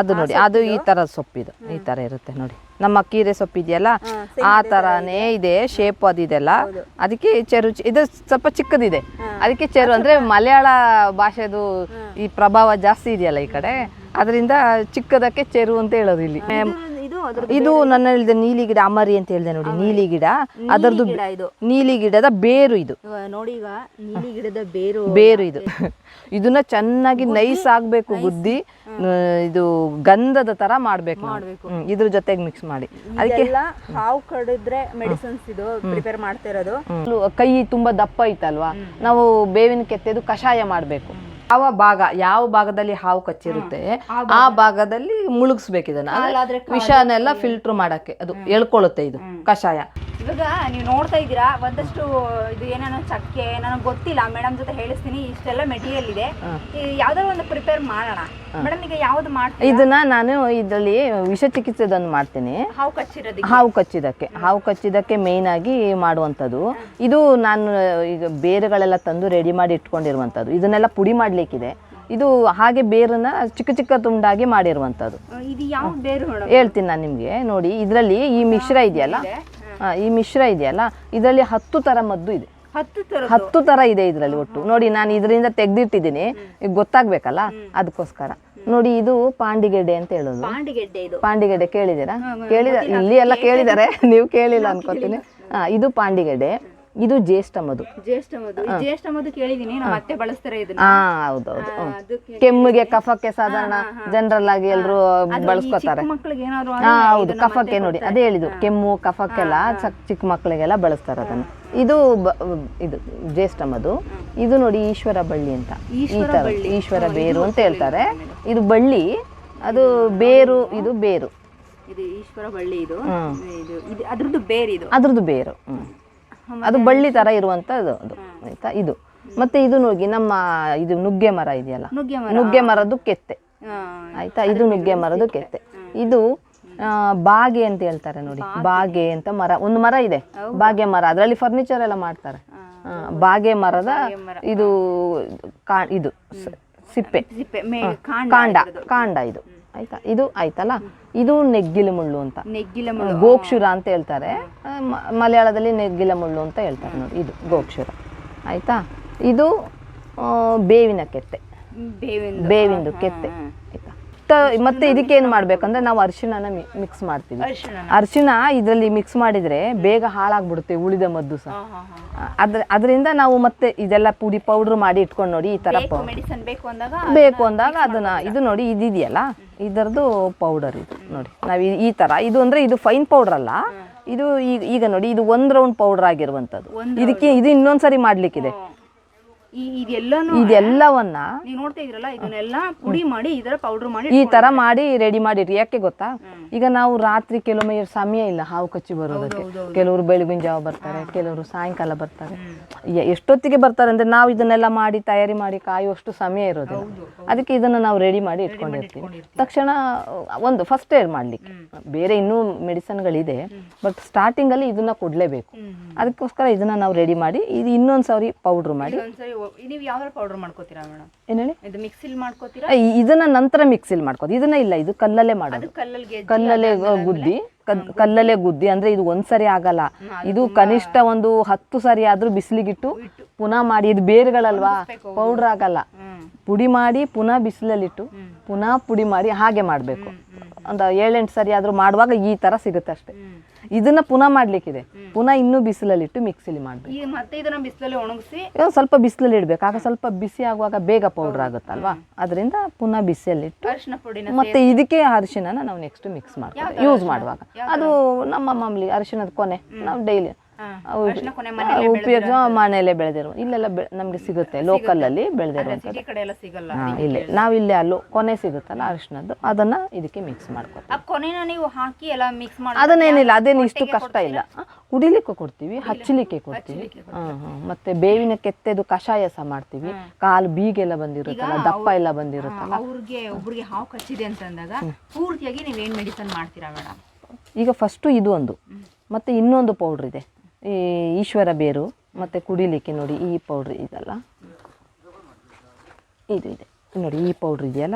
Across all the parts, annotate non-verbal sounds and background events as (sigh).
ಅದು ನೋಡಿ ಅದು ಈ ತರ ಸೊಪ್ಪಿದು ಈ ತರ ಇರುತ್ತೆ ನೋಡಿ. ನಮ್ಮ ಕೀರೆ ಸೊಪ್ಪು ಇದೆಯಲ್ಲ ಆ ತರಾನೇ ಇದೆ. ಶೇಪ್ ಅದಿದೆಲ್ಲ ಅದಕ್ಕೆ ಚೆರು ಇದು ಸ್ವಲ್ಪ ಚಿಕ್ಕದಿದೆ. ಅದಕ್ಕೆ ಚೆರು ಅಂದ್ರೆ ಮಲಯಾಳ ಭಾಷೆದು ಈ ಪ್ರಭಾವ ಜಾಸ್ತಿ ಇದೆಯಲ್ಲ ಈ ಕಡೆ. ಅದರಿಂದ ಚಿಕ್ಕದಕ್ಕೆ ಚೆರು ಅಂತ ಹೇಳೋದು ಇಲ್ಲಿ. ಇದು ನನ್ನ ಹೇಳಿದೆ ನೀಲಿ ಗಿಡ ಅಮರಿ ಅಂತ ಹೇಳಿದೆ ನೋಡಿ ನೀಲಿ ಗಿಡ. ಅದರದ್ದು ನೀಲಿ ಗಿಡದ ಬೇರು ಇದು. ನೋಡಿ ಈಗ ನೀಲಿ ಗಿಡದ ಬೇರು ಬೇರು ಇದು. ಇದನ್ನ ಚೆನ್ನಾಗಿ ನೈಸ್ ಆಗ್ಬೇಕು ಗುದ್ದಿ ಇದು ಗಂಧದ ತರ ಮಾಡ್ಬೇಕು ನಾವು. ಇದ್ರ ಜೊತೆಗೆ ಮಿಕ್ಸ್ ಮಾಡಿ. ಅದಕ್ಕೆ ಇದೆಲ್ಲ ಹಾವು ಕಡಿದ್ರೆ ಮೆಡಿಸಿನ್ಸ್ ಇದು ಪ್ರಿಪೇರ್ ಮಾಡ್ತಾ ಇರೋದು. ಕೈ ತುಂಬಾ ದಪ್ಪ ಐತಲ್ವಾ? ನಾವು ಬೇವಿನ ಕೆತ್ತೆದು ಕಷಾಯ ಮಾಡ್ಬೇಕು. ಯಾವ ಭಾಗ ಯಾವ ಭಾಗದಲ್ಲಿ ಹಾವು ಕಚ್ಚಿರುತ್ತೆ ಆ ಭಾಗದಲ್ಲಿ ಮುಳುಗಿಸ್ಬೇಕು ಇದನ್ನ. ವಿಷನೆಲ್ಲ ಫಿಲ್ಟರ್ ಮಾಡಕ್ಕೆ ಅದು ಎಳ್ಕೊಳ್ಳುತ್ತೆ ಇದು ಕಷಾಯ. ಇವಾಗ ನೀವು ನೋಡ್ತಾ ಇದ್ದೀರಾ? ಒಂದಷ್ಟು ಇದು ಏನೇನೋ ಚಕ್ಕೆ ನನಗೆ ಗೊತ್ತಿಲ್ಲ ಮೇಡಮ್ ಜೊತೆ ಹೇಳಿಸ್ತೀನಿ. ಇಷ್ಟೆಲ್ಲ ಮೆಟೀರಿಯಲ್ ಇದೆ. ಯಾವ್ದಾದ್ರು ಒಂದು ಪ್ರಿಪೇರ್ ಮಾಡೋಣ. ಮೇಡಮ್ ಈಗ ಯಾವ್ದು ಮಾಡ್ತೀನಿ ಇದನ್ನ ನಾನು ಇದರಲ್ಲಿ ವಿಷ ಚಿಕಿತ್ಸೆ ಮಾಡ್ತೀನಿ. ಹಾವು ಕಚ್ಚಿರೋದಕ್ಕೆ? ಹಾವು ಕಚ್ಚಿದಕ್ಕೆ. ಹಾವು ಕಚ್ಚಿದಕ್ಕೆ ಮೇಯ್ನ್ ಆಗಿ ಮಾಡುವಂಥದ್ದು. ಇದು ನಾನು ಈಗ ಬೇರುಗಳೆಲ್ಲ ತಂದು ರೆಡಿ ಮಾಡಿ ಇಟ್ಕೊಂಡಿರುವಂಥದ್ದು. ಇದನ್ನೆಲ್ಲ ಪುಡಿ ಮಾಡಲಿಕ್ಕಿದೆ. ಇದು ಹಾಗೆ ಬೇರನ್ನ ಚಿಕ್ಕ ಚಿಕ್ಕ ತುಂಡಾಗಿ ಮಾಡಿರುವಂಥದ್ದು. ಹೇಳ್ತೀನಿ ನಾನು ನಿಮಗೆ. ನೋಡಿ ಇದರಲ್ಲಿ ಈ ಮಿಶ್ರ ಇದೆಯಲ್ಲ? ಈ ಮಿಶ್ರ ಇದೆಯಲ್ಲ ಇದರಲ್ಲಿ ಹತ್ತು ತರ ಮದ್ದು ಇದೆ. ಹತ್ತು ತರ ಥರ ಇದೆ ಇದರಲ್ಲಿ ಒಟ್ಟು. ನೋಡಿ ನಾನು ಇದರಿಂದ ತೆಗ್ದಿಟ್ಟಿದ್ದೀನಿ. ಈಗ ಗೊತ್ತಾಗ್ಬೇಕಲ್ಲ? ಅದಕ್ಕೋಸ್ಕರ. ನೋಡಿ ಇದು ಪಾಂಡಿಗೆಡ್ಡೆ ಅಂತ ಹೇಳೋದು. ಪಾಂಡಿಗೆಡ್ಡೆ ಕೇಳಿದೀರಾ ಕೇಳಿದ್ದೀರಾ? ಕೇಳಿದ ಇಲ್ಲಿ ಎಲ್ಲ ಕೇಳಿದಾರೆ (laughs) ನೀವು ಕೇಳಿಲ್ಲ ಅನ್ಕೋತೀನಿ. ಹಾ ಇದು ಪಾಂಡಿಗೆಡ್ಡೆ. ಇದು ಜ್ಯೇಷ್ಠ ಮಧು. ಕೇಳಿದೀನಿ ನಮ್ಮ ಅತ್ತೆ ಬಳಸ್ತಾರೆ ಇದನ್ನ. ಹಾ ಹೌದೌದು. ಅದಕ್ಕೆ ಕೆಮ್ಮಿಗೆ ಕಫಕ್ಕೆ ಸಾಧಾರಣ ಜನರಲ್ ಆಗಿ ಎಲ್ಲರೂ ಬಳಸ್ಕೊತಾರೆ. ಮಕ್ಕಳಿಗೆ ಏನಾದ್ರು ಹಾ ಹೌದು. ಕಫಕ್ಕೆ ನೋಡಿ. ಅದೇ ಹೇಳಿದ್ದು. ಕೆಮ್ಮು ಕಫಕ್ಕೆಲ್ಲ ಚಕ್- ಚಿಕ್ಕ ಮಕ್ಕಳಿಗೆಲ್ಲ ಬಳಸ್ತಾರೆ ಅದನ್ನ. ಇದು ಇದು ಜ್ಯೇಷ್ಠ ಮಧು. ಇದು ನೋಡಿ ಈಶ್ವರ ಬಳ್ಳಿ ಅಂತ. ಈ ತರ. ಈಶ್ವರ ಬೇರು ಅಂತ ಹೇಳ್ತಾರೆ. ಇದು ಬಳ್ಳಿ. ಅದು ಬೇರು ಇದು ಬೇರು. ಇದು ಈಶ್ವರ ಬಳ್ಳಿ ಇದು. ಅದ್ರದ್ದು ಬೇರೆ ಇದು ಅದ್ರದ್ದು ಬೇರು. ಅದು ಬಳ್ಳಿ ತರ ಇರುವಂತ ಅದು ಆಯ್ತಾ? ಇದು. ಮತ್ತೆ ಇದು ನೋಡಿ ನಮ್ಮ ಇದು ನುಗ್ಗೆ ಮರ ಇದೆಯಲ್ಲ? ನುಗ್ಗೆ ಮರದ್ದು ಕೆತ್ತೆ. ಆಯ್ತಾ? ಇದು ನುಗ್ಗೆ ಮರದ್ದು ಕೆತ್ತೆ. ಇದು ಬಾಗೆ ಅಂತ ಹೇಳ್ತಾರೆ ನೋಡಿ. ಬಾಗೆ. ಅಂತ ಮರ ಒಂದು ಮರ ಇದೆ. ಬಾಗೆ ಮರ. ಅದರಲ್ಲಿ ಫರ್ನಿಚರ್ ಎಲ್ಲ ಮಾಡ್ತಾರೆ. ಬಾಗೆ ಮರದ ಇದು ಕಾ ಇದು ಸಿಪ್ಪೆ. ಕಾಂಡ ಕಾಂಡ ಇದು. ಆಯ್ತಾ? ಇದು ಆಯ್ತಲ್ಲ? ಇದು ನೆಗ್ಗಿಲ ಮುಳ್ಳು ಅಂತ. ನೆಗ್ಗಿಲ ಮುಳ್ಳು. ಗೋಕ್ಷುರ ಅಂತ ಹೇಳ್ತಾರೆ. ಮಲಯಾಳದಲ್ಲಿ ನೆಗ್ಗಿಲ ಮುಳ್ಳು ಅಂತ ಹೇಳ್ತಾರೆ ನೋಡಿ ಇದು ಗೋಕ್ಷುರ. ಆಯ್ತಾ? ಇದು ಬೇವಿನ ಕೆತ್ತೆ. ಬೇವಿನ ಬೇವಿಂದು ಕೆತ್ತೆ. ಆಯ್ತಾ ತ- ಮತ್ತೆ ಇದಕ್ಕೆ ಏನು ಮಾಡ್ಬೇಕಂದ್ರೆ ನಾವು ಅರಿಶಿಣನ ಮಿಕ್ಸ್ ಮಾಡ್ತೀವಿ. ಅರಿಶಿಣ. ಇದರಲ್ಲಿ ಮಿಕ್ಸ್ ಮಾಡಿದ್ರೆ ಬೇಗ ಹಾಳಾಗ್ಬಿಡುತ್ತೆ ಉಳಿದ ಮದ್ದು ಸಹ. ಅದ್ರ ಅದರಿಂದ ನಾವು ಮತ್ತೆ ಇದೆಲ್ಲ ಪುಡಿ ಪೌಡ್ರ್ ಮಾಡಿ ಇಟ್ಕೊಂಡು ನೋಡಿ ಈ ತರ ಬೇಕು ಅಂದಾಗ ಅದನ್ನ ಇದು ನೋಡಿ ಇದಿದೆಯಲ್ಲ ಇದರದ್ದು ಪೌಡರ್ ಇದು ನೋಡಿ. ನಾವು ಈ- ಥರ ತರ ಇದು ಅಂದ್ರೆ ಇದು ಫೈನ್ ಪೌಡರ್ ಅಲ್ಲ ಇದು ಈಗ ಈಗ ನೋಡಿ ಇದು ಒಂದು ರೌಂಡ್ ಪೌಡರ್ ಆಗಿರುವಂತದ್ದು. ಇದಕ್ಕೆ ಇದು ಇನ್ನೊಂದ್ಸರಿ ಮಾಡ್ಲಿಕ್ಕಿದೆ. ಇದೆಲ್ಲವನ್ನ ನೀವು ನೋಡ್ತಾ ಇದ್ರಲ್ಲ ಇದನ್ನೆಲ್ಲ ಪುಡಿ ಮಾಡಿ ಇದರ ಪೌಡರ್ ಮಾಡಿ ಈ ತರ ಮಾಡಿ ರೆಡಿ ಮಾಡಿರಿ ಯಾಕೆ ಗೊತ್ತಾ? ಈಗ ನಾವು ರಾತ್ರಿ ಕೆಲವೊಮ್ಮೆ ಸಮಯ ಇಲ್ಲ ಹಾವು ಕಚ್ಚಿ ಬರೋದಕ್ಕೆ. ಕೆಲವರು ಬೆಳಗಿನ ಜಾವ ಬರ್ತಾರೆ ಕೆಲವರು ಸಾಯಂಕಾಲ ಬರ್ತಾರೆ. ಎಷ್ಟೊತ್ತಿಗೆ ಬರ್ತಾರೆ ಅಂದ್ರೆ ನಾವು ಇದನ್ನೆಲ್ಲ ಮಾಡಿ ತಯಾರಿ ಮಾಡಿ ಕಾಯುವಷ್ಟು ಸಮಯ ಇರೋದಿಲ್ಲ. ಅದಕ್ಕೆ ಇದನ್ನ ನಾವು ರೆಡಿ ಮಾಡಿ ಇಟ್ಕೊಂಡಿರ್ತೀವಿ. ತಕ್ಷಣ ಒಂದು ಫಸ್ಟ್ ಏರ್ ಮಾಡ್ಲಿಕ್ಕೆ. ಬೇರೆ ಇನ್ನೂ ಮೆಡಿಸನ್ಗಳಿದೆ ಬಟ್ ಸ್ಟಾರ್ಟಿಂಗ್ ಅಲ್ಲಿ ಇದನ್ನ ಕೊಡ್ಲೇಬೇಕು. ಅದಕ್ಕೋಸ್ಕರ ಇದನ್ನ ನಾವು ರೆಡಿ ಮಾಡಿ ಇದು ಇನ್ನೊಂದ್ ಸಾರಿ ಪೌಡ್ರ್ ಮಾಡಿ ನೀವು ಯಾವ್ದಾರ ಪೌಡರ್ ಮಾಡ್ಕೋತೀರಾ ಮೇಡಮ್ ಏನ್ ಹೇಳಿ? ಇದು ಮಿಕ್ಸಿಲ್ ಮಾಡ್ಕೋತೀರಾ? ಇದನ್ನ ನಂತರ ಮಿಕ್ಸಿಲ್ ಮಾಡ್ಕೋದು ಇದನ್ನ ಇಲ್ಲ ಇದು ಕಲ್ಲಲ್ಲೇ ಮಾಡೋದು. ಕಲ್ಲಲ್ಲಿ ಕಲ್ಲಲ್ಲೇ ಗುದ್ದಿ ಕದ್- ಕಲ್ಲಲ್ಲೇ ಗುದ್ದಿ ಅಂದ್ರೆ ಇದು ಒಂದ್ಸರಿ ಆಗಲ್ಲ. ಇದು ಕನಿಷ್ಠ ಒಂದು ಹತ್ತು ಸರಿ ಆದ್ರೂ ಬಿಸಿಲಿಗಿಟ್ಟು ಪುನಃ ಮಾಡಿ ಇದು ಬೇರುಗಳಲ್ವಾ? ಪೌಡರ್ ಆಗಲ್ಲ. ಪುಡಿ ಮಾಡಿ ಪುನಃ ಬಿಸಿಲಲ್ಲಿಟ್ಟು ಪುನಃ ಪುಡಿ ಮಾಡಿ ಹಾಗೆ ಮಾಡಬೇಕು. ಒಂದು ಏಳೆಂಟು ಸರಿ ಆದ್ರೂ ಮಾಡುವಾಗ ಈ ತರ ಸಿಗುತ್ತೆ ಅಷ್ಟೇ. ಇದನ್ನ ಪುನಃ ಮಾಡ್ಲಿಕ್ಕಿದೆ. ಪುನಃ ಇನ್ನೂ ಬಿಸಿಲಲ್ಲಿಟ್ಟು ಮಿಕ್ಸಿಲಿ ಮಾಡ್ಬೇಕು. ಈಗ ಮತ್ತೆ ಇದನ್ನ ಬಿಸಿಲಲ್ಲಿ ಒಣಗಿಸಿ? ಸ್ವಲ್ಪ ಬಿಸಿಲಲ್ಲಿ ಇಡ್ಬೇಕು. ಆಗ ಸ್ವಲ್ಪ ಬಿಸಿ ಆಗುವಾಗ ಬೇಗ ಪೌಡರ್ ಆಗುತ್ತಲ್ವಾ? ಅದರಿಂದ ಪುನಃ ಬಿಸಿಯಲ್ಲಿಟ್ಟು ಅರಿಶಿನ ಪುಡಿನ ಮತ್ತೆ ಇದಕ್ಕೆ ಅರಿಶಿನ ನಾವು ನೆಕ್ಸ್ಟ್ ಮಿಕ್ಸ್ ಮಾಡ್ತೀವಿ ಯೂಸ್ ಮಾಡುವಾಗ. ಅದು ನಮ್ಮ ಮಾಮೂಲಿ ಅರಿಶಿನದ ಕೊನೆ. ನಾವು ಡೈಲಿ ಉಪಯೋಗ ಮನೆಯಲ್ಲೇ ಬೆಳೆದಿರುವ ಇಲ್ಲೆಲ್ಲ ನಮ್ಗೆ ಸಿಗುತ್ತೆ ಲೋಕಲ್ ಅಲ್ಲಿ ಹಾ ಇಲ್ಲೇ ನಾವು ಇಲ್ಲೇ ಅಲ್ಲೂ ಕೊನೆ ಸಿಗುತ್ತಲ್ಲ ಅರಿಶಿನದ್ದು ಅದನ್ನ ಇದಕ್ಕೆ ಮಿಕ್ಸ್ ಮಾಡ್ಕೊತೀವಿ. ಆ ಕೊನೆನ ನೀವು ಹಾಕಿ ಎಲ್ಲ ಮಿಕ್ಸ್ ಮಾಡಿ ಅದನ್ನೇನಿಲ್ಲ ಅದೇನು ಇಷ್ಟು ಕಷ್ಟ ಇಲ್ಲ. ಕುಡಿಲಿಕ್ಕೆ ಕೊಡ್ತೀವಿ ಹಚ್ಚಲಿಕ್ಕೆ ಕೊಡ್ತೀವಿ. ಹ್ಮ್ ಹ್ಮ್ ಮತ್ತೆ ಬೇವಿನ ಕೆತ್ತೆದು ಕಷಾಯ ಸಹ ಮಾಡ್ತೀವಿ. ಕಾಲು ಬೀಗೆಲ್ಲ ಬಂದಿರುತ್ತಲ್ಲ ದಪ್ಪ ಎಲ್ಲ ಬಂದಿರುತ್ತಲ್ಲ. ಅವ್ರಿಗೆ ಒಬ್ರಿಗೆ ಹಾವು ಕಚ್ಚಿದೆ ಅಂತ ಅಂದಾಗ ಪೂರ್ತಿಯಾಗಿ ನೀವು ಏನ್ ಮೆಡಿಸನ್ ಮಾಡ್ತೀರಾ ಮೇಡಮ್ ಈಗ ಫಸ್ಟು ಇದು ಒಂದು. ಮತ್ತೆ ಇನ್ನೊಂದು ಪೌಡ್ರ್ ಇದೆ. ಈ ಈಶ್ವರ ಬೇರು ಮತ್ತು ಕುಡಿಲಿಕ್ಕೆ ನೋಡಿ ಈ ಪೌಡ್ರ್ ಇದಲ್ಲ ಇದು ಇದೆ. ನೋಡಿ ಈ ಪೌಡ್ರ್ ಇದೆಯಲ್ಲ?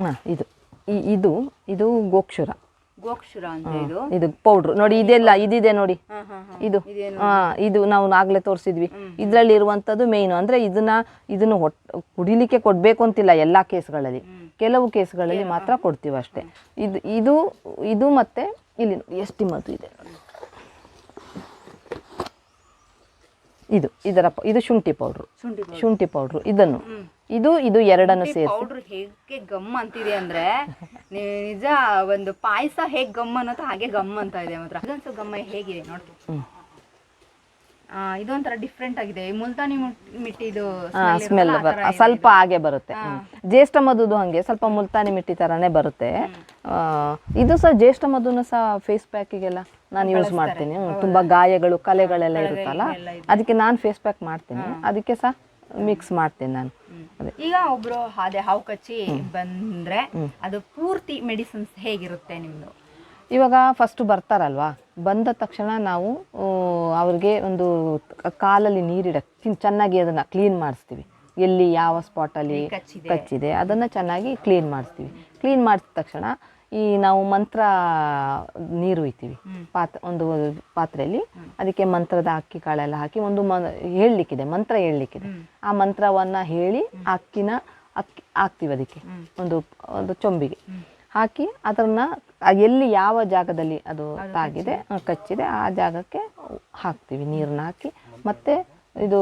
ಹಾಂ ಇದು. ಈ- ಇದು ಇದು ಗೋಕ್ಷುರ. ಗೋಕ್ಷುರ ಇದು. ಇದು ಪೌಡ್ರು ನೋಡಿ ಇದೆಲ್ಲ ಇದಿದೆ ನೋಡಿ. ಇದು. ಹಾ ಇದು ನಾವು ಆಗಲೇ ತೋರಿಸಿದ್ವಿ. ಇದರಲ್ಲಿ ಇರುವಂಥದ್ದು ಮೇಯ್ನು ಅಂದ್ರೆ ಇದನ್ನ ಇದನ್ನು ಹೊಟ್ ಕುಡಿಲಿಕ್ಕೆ ಕೊಡಬೇಕು ಅಂತಿಲ್ಲ ಎಲ್ಲ ಕೇಸ್ಗಳಲ್ಲಿ. ಕೆಲವು ಕೇಸ್ಗಳಲ್ಲಿ ಮಾತ್ರ ಕೊಡ್ತೀವಿ ಅಷ್ಟೇ ಇದು ಇದು ಇದು ಮತ್ತೆ ಇಲ್ಲಿ ಎಸ್ಟಿ ಎಷ್ಟು ಮದ್ದು ಇದೆ. ಇದು ಇದರ ಇದು ಶುಂಠಿ ಪೌಡ್ರು. ಶುಂಠಿ ಪೌಡ್ರು. ಇದನ್ನು. ಇದು ಇದು ಎರಡನ್ನು ಸೇರಿಸಿ. ಪೌಡರ್ ಹೇಗೆ ಗಮ್ ಅಂತೀರಿ ಅಂದ್ರೆ ನಿಜ ಒಂದು ಪಾಯಸ ಹೇಗೆ ಗಮ್ ಅನ್ನೋದು ಹಾಗೆ ಗಮ್ ಅಂತ ಇದೆ ಮಾತ್ರ. ಇದೊಂದು ಗಮ್ಮ ಹೇಗಿದೆ ನೋಡಿ ಇದೊಂಥರ ಡಿಫ್ರೆಂಟ್ ಆಗಿದೆ. ಮುಲ್ತಾನಿ ಮುಟ್- ಮಿಟ್ಟಿದು ಸ್ಮೆಲ್ ಸ್ವಲ್ಪ ಹಾಗೆ ಬರುತ್ತೆ. ಜ್ಯೇಷ್ಠ ಮಧುದು ಹಂಗೆ ಸ್ವಲ್ಪ ಮುಲ್ತಾನಿ ಮಿಟ್ಟಿ ತರಾನೇ ಬರುತ್ತೆ. ಇದು ಸಹ ಜ್ಯೇಷ್ಠ ಮಧುನ ಸಹ ಫೇಸ್ ಪ್ಯಾಕಿಗೆಲ್ಲ ನಾನು ಯೂಸ್ ಮಾಡ್ತೀನಿ. ತುಂಬಾ ಗಾಯಗಳು ಕಲೆಗಳೆಲ್ಲ ಇರುತ್ತಲ್ಲ ಅದಕ್ಕೆ ನಾನು ಫೇಸ್ ಪ್ಯಾಕ್ ಮಾಡ್ತೀನಿ. ಅದಕ್ಕೆ ಸಹ ಮಿಕ್ಸ್ ಮಾಡ್ತೀನಿ ನಾನು. ಈಗ ಒಬ್ರು ಅದೇ ಹಾವು ಕಚ್ಚಿ ಬಂದ್ರೆ ಅದು ಪೂರ್ತಿ ಮೆಡಿಸಿನ್ಸ್ ಹೇಗಿರುತ್ತೆ ನಿಮ್ದು? ಇವಾಗ ಫಸ್ಟ್ ಬರ್ತಾರಲ್ವಾ? ಬಂದ ತಕ್ಷಣ ನಾವು ಅವ್ರಿಗೆ ಒಂದು ಕಾಲಲ್ಲಿ ನೀರಿಡ ಚೆನ್ನಾಗಿ ಅದನ್ನ ಕ್ಲೀನ್ ಮಾಡಿಸ್ತೀವಿ. ಎಲ್ಲಿ ಯಾವ ಸ್ಪಾಟಲ್ಲಿ ಕಚ್ಚಿದೆ. ಅದನ್ನು ಚೆನ್ನಾಗಿ ಕ್ಲೀನ್ ಮಾಡಿಸ್ತೀವಿ. ಕ್ಲೀನ್ ಮಾಡಿದ ತಕ್ಷಣ ಈ ನಾವು ಮಂತ್ರ ನೀರು ಹೊಯ್ತೀವಿ ಪಾತ್ ಒಂದು ಪಾತ್ರೆಯಲ್ಲಿ ಅದಕ್ಕೆ ಮಂತ್ರದ ಅಕ್ಕಿ ಕಾಳೆಲ್ಲ ಹಾಕಿ ಒಂದು ಮ ಹೇಳಲಿಕ್ಕಿದೆ ಮಂತ್ರ ಹೇಳಲಿಕ್ಕಿದೆ. ಆ ಮಂತ್ರವನ್ನು ಹೇಳಿ ಅಕ್ಕಿನ ಅಕ್ಕಿ ಹಾಕ್ತೀವಿ ಅದಕ್ಕೆ. ಒಂದು ಒಂದು ಚೊಂಬಿಗೆ. ಹಾಕಿ ಅದನ್ನ ಎಲ್ಲಿ ಯಾವ ಜಾಗದಲ್ಲಿ ಅದು ತಾಗಿದೆ ಕಚ್ಚಿದೆ. ಆ ಜಾಗಕ್ಕೆ ಹಾಕ್ತೀವಿ ನೀರನ್ನ ಹಾಕಿ. ಮತ್ತೆ ಇದು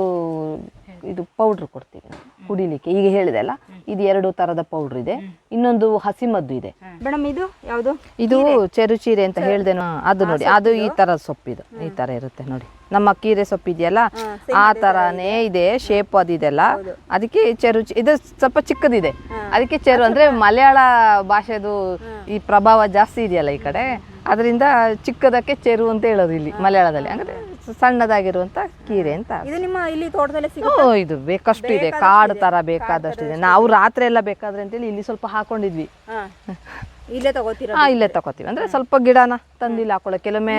ಇದು ಪೌಡ್ರ್ ಕೊಡ್ತೀವಿ ನಾವು ಕುಡಿಲಿಕ್ಕೆ. ಈಗ ಹೇಳಿದೆ ಅಲ್ಲ ಇದು ಎರಡು ತರದ ಪೌಡ್ರ್ ಇದೆ ಇನ್ನೊಂದು ಹಸಿಮದ್ದು ಇದೆ. ಮೇಡಮ್ ಇದು ಯಾವುದು? ಇದು ಚೆರುಚೀರೆ ಅಂತ ಹೇಳ್ದೆ ಅದು ನೋಡಿ ಅದು ಈ ತರ ಸೊಪ್ಪಿದು ಈ ತರ ಇರುತ್ತೆ ನೋಡಿ. ನಮ್ಮ ಕೀರೆ ಸೊಪ್ಪು ಇದೆಯಲ್ಲ ಆ ತರಾನೇ ಇದೆ. ಶೇಪ್ ಅದಿದೆಲ್ಲ ಅದಕ್ಕೆ ಚೆರು ಇದು ಸ್ವಲ್ಪ ಚಿಕ್ಕದಿದೆ. ಅದಕ್ಕೆ ಚೆರು ಅಂದ್ರೆ ಮಲಯಾಳ ಭಾಷೆದು ಈ ಪ್ರಭಾವ ಜಾಸ್ತಿ ಇದೆಯಲ್ಲ ಈ ಕಡೆ. ಅದರಿಂದ ಚಿಕ್ಕದಕ್ಕೆ ಚೆರು ಅಂತ ಹೇಳೋದು ಇಲ್ಲಿ ಮಲಯಾಳದಲ್ಲಿ. ಅಂದ್ರೆ ಸಣ್ಣದಾಗಿರುವಂತ ಕೀರೆ ಅಂತ. ಇದು ನಿಮ್ಮ ಇಲ್ಲಿ ತೋಟದಲ್ಲೇ ಸಿಗುತ್ತೆ? ಇದು ಬೇಕಷ್ಟು ಇದೆ ಕಾಡು ತರ ಬೇಕಾದಷ್ಟು ಇದೆ ನಾವು ರಾತ್ರಿ ಎಲ್ಲ ಬೇಕಾದ್ರೆ ಅಂತೇಳಿ ಇಲ್ಲಿ ಸ್ವಲ್ಪ ಹಾಕೊಂಡಿದ್ವಿ. ಇಲ್ಲೇ ತಗೋತೀರ? ಹಾ ಇಲ್ಲೇ ತಗೋತೀವಿ. ಅಂದ್ರೆ ಸ್ವಲ್ಪ ಗಿಡನ ತಂದಿಲ್ಲ ಹಾಕೊಳ್ಳೋ ಕೆಲವೊಮ್ಮೆ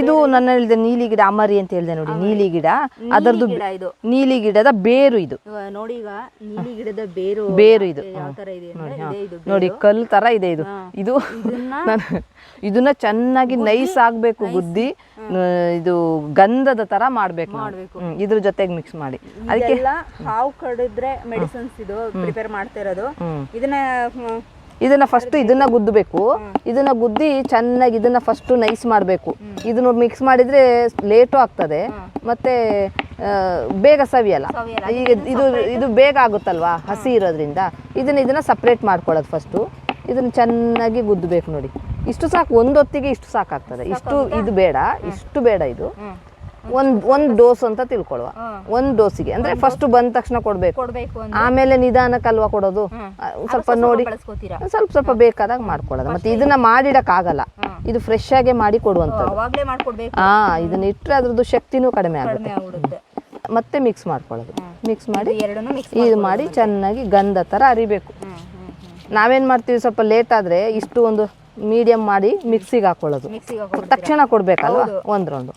ಇದು ನನ್ನ ಹೇಳಿದೆ ನೀಲಿ ಗಿಡ ಅಮರಿ ಅಂತ ಹೇಳಿದೆ ನೋಡಿ ನೀಲಿ ಗಿಡ. ಅದರದ್ದು ಇದು. ನೀಲಿ ಗಿಡದ ಬೇರು ಇದು. ನೋಡಿ ಈಗ ನೀಲಿ ಗಿಡದ ಬೇರು ಬೇರು ಇದು. ನೋಡಿ ಕಲ್ಲು ತರ ಇದೆ ಇದು. ಇದು ಇದನ್ನ (laughs) ಚೆನ್ನಾಗಿ ನೈಸ್ ಆಗ್ಬೇಕು ಗುದ್ದಿ. ಇದು ಗಂಧದ ತರ ಮಾಡ್ಬೇಕು. ಇದ್ರ ಜೊತೆಗೆ ಮಿಕ್ಸ್ ಮಾಡಿ. ಅದಕ್ಕೆ ಹಾವು ಕಡಿದ್ರೆ ಮೆಡಿಸಿನ್ಸ್ ಇದು ಪ್ರಿಪೇರ್ ಮಾಡ್ತಾ ಇರೋದು. ಇದನ್ನ ಇದನ್ನ ಫಸ್ಟ್ ಇದನ್ನ ಗುದ್ದಬೇಕು. ಇದನ್ನ ಗುದ್ದಿ ಚೆನ್ನಾಗಿ ಇದನ್ನ ಫಸ್ಟ್ ನೈಸ್ ಮಾಡಬೇಕು. ಇದನ್ನ ಮಿಕ್ಸ್ ಮಾಡಿದ್ರೆ ಲೇಟು ಆಗ್ತದೆ. ಮತ್ತೆ ಬೇಗ ಸವಿಯಲ್ಲ. ಈಗ ಇದು ಇದು ಬೇಗ ಆಗುತ್ತಲ್ವಾ? ಹಸಿ ಇರೋದ್ರಿಂದ. ಇದನ್ನ ಇದನ್ನ ಸಪ್ರೇಟ್ ಮಾಡ್ಕೊಳ್ಳೋದು ಫಸ್ಟು ಇದನ್ನ ಚೆನ್ನಾಗಿ ಗುದ್ದಬೇಕು ನೋಡಿ. ಇಷ್ಟು ಸಾಕು. ಒಂದೊತ್ತಿಗೆ ಇಷ್ಟು ಸಾಕಾಗ್ತದೆ. ಇಷ್ಟು ಇದು ಬೇಡ. ಇಷ್ಟು ಬೇಡ ಇದು. ಒಂದ್ ಒಂದ್ ಡೋಸ್ ಅಂತ ತಿಳ್ಕೊಳ್ಳುವ ಒಂದ್ ಡೋಸಿಗೆ. ಅಂದ್ರೆ ಫಸ್ಟ್ ಬಂದ ತಕ್ಷಣ ಕೊಡ್ಬೇಕು. ಆಮೇಲೆ ನಿಧಾನಕ್ಕೆ ಅಲ್ವಾ ಕೊಡೋದು. ಸ್ವಲ್ಪ ನೋಡಿ ಸ್ವಲ್ಪ ಸ್ವಲ್ಪ ಬೇಕಾದಾಗ ಮಾಡ್ಕೊಳ್ಳೋದು. ಮತ್ತೆ ಇದನ್ನ ಮಾಡಿಡಕ್ ಆಗಲ್ಲ ಇದು ಫ್ರೆಶ್ ಆಗಿ ಮಾಡಿ ಕೊಡುವಂತ ಹಾ ಇದನ್ನ ಇಟ್ಟರೆ ಅದ್ರದ್ದು ಶಕ್ತಿನೂ ಕಡಿಮೆ ಆಗುತ್ತೆ. ಮತ್ತೆ ಮಿಕ್ಸ್ ಮಾಡ್ಕೊಳ್ಳೋದು. ಮಿಕ್ಸ್ ಮಾಡಿ ಇದು ಮಾಡಿ ಚೆನ್ನಾಗಿ ಗಂಧ ತರ ಅರಿಬೇಕು. ನಾವೇನ್ ಮಾಡ್ತೀವಿ ಸ್ವಲ್ಪ ಲೇಟ್ ಆದ್ರೆ ಇಷ್ಟು ಒಂದು ಮೀಡಿಯಂ ಮಾಡಿ ಮಿಕ್ಸಿಗೆ ಹಾಕೊಳ್ಳೋದು. ತಕ್ಷಣ ಕೊಡಬೇಕಲ್ವಾ? ಒಂದ್ ರೌಂಡ್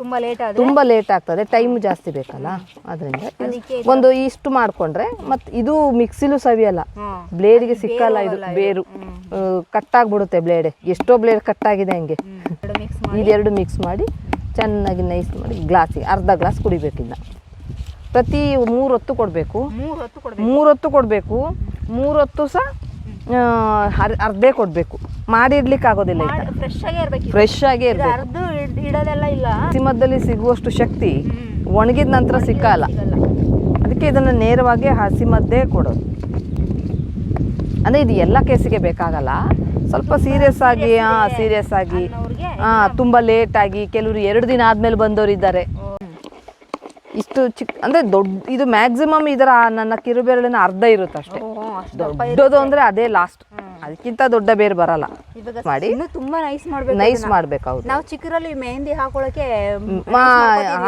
ತುಂಬಾ ಲೇಟ್ ತುಂಬಾ ಲೇಟ್ ಆಗ್ತದೆ ಟೈಮ್ ಜಾಸ್ತಿ ಬೇಕಲ್ಲ? ಅದರಿಂದ ಒಂದು ಇಷ್ಟು ಮಾಡ್ಕೊಂಡ್ರೆ ಮತ್ತೆ ಇದು ಮಿಕ್ಸಿಲೂ ಸವಿಯಲ್ಲ. ಬ್ಲೇಡ್ಗೆ ಸಿಕ್ಕಲ್ಲ ಇದು ಬೇರು. ಕಟ್ಟಾಗ್ಬಿಡುತ್ತೆ ಬ್ಲೇಡ್ ಎಷ್ಟೋ ಬ್ಲೇಡ್ ಕಟ್ ಆಗಿದೆ ಹಂಗೆ. ಇದೆರಡು ಮಿಕ್ಸ್ ಮಾಡಿ ಚೆನ್ನಾಗಿ ನೈಸ್ ಮಾಡಿ ಗ್ಲಾಸಿಗೆ ಅರ್ಧ ಗ್ಲಾಸ್ ಕುಡಿಬೇಕಿಲ್ಲ ಪ್ರತಿ ಮೂರೊತ್ತು ಕೊಡಬೇಕು. ಮೂರೊತ್ತು ಕೊಡ್ಬೇಕು. ಮೂರೊತ್ತು ಸಹ ಅರ್- ಅರ್ಧೇ ಕೊಡಬೇಕು. ಮಾಡಿರ್ಲಿಕ್ಕೆ ಆಗೋದಿಲ್ಲ ಫ್ರೆಶ್ ಆಗೇ ಇರಬೇಕು ಫ್ರೆಶ್ ಆಗೇ ಇರಬೇಕು. ಅರ್ಧ ಇಡ್- ಇಡೋದೆಲ್ಲ ಇಲ್ಲ. ಹಸಿಮದ್ದಲ್ಲಿ ಸಿಗುವಷ್ಟು ಶಕ್ತಿ ಒಣಗಿದ ನಂತರ ಸಿಕ್ಕಲ್ಲ. ಅದಕ್ಕೆ ಇದನ್ನು ನೇರವಾಗಿ ಹಸಿಮದ್ದೇ ಕೊಡೋದು. ಅಂದರೆ ಇದು ಎಲ್ಲ ಕೇಸಿಗೆ ಬೇಕಾಗಲ್ಲ. ಸ್ವಲ್ಪ ಸೀರಿಯಸ್ ಆಗಿ ಹಾಂ ಸೀರಿಯಸ್ ಆಗಿ ಹಾ ತುಂಬ ಲೇಟ್ ಆಗಿ ಕೆಲವರು ಎರಡು ದಿನ ಆದ್ಮೇಲೆ ಬಂದವರು ಇದ್ದಾರೆ ಇಷ್ಟು ಚಿಕ್ಕ ಅಂದ್ರೆ ದೊಡ್ಡ ಇದು ಮ್ಯಾಕ್ಸಿಮಮ್ ಇದರ ನನ್ನ ಕಿರುಬೆರಳಿನ ಅರ್ಧ ಇರುತ್ತೆ ಅಷ್ಟೇ. ದೊಡ್ಡದು ಅಂದ್ರೆ ಅದೇ ಲಾಸ್ಟ್ ಅದಕ್ಕಿಂತ ದೊಡ್ಡ ಬೇರೆ ಬರಲ್ಲ. ಮಾಡಿ. ಇನ್ನು ತುಂಬಾ ನೈಸ್ ಮಾಡ್ಬೇಕು ನೈಸ್ ಮಾಡ್ಬೇಕು ಹೌದು. ನಾವು ಚಿಕ್ಕರಲ್ಲಿ ಮೆಹಂದಿ ಹಾಕೊಳಕ್ಕೆ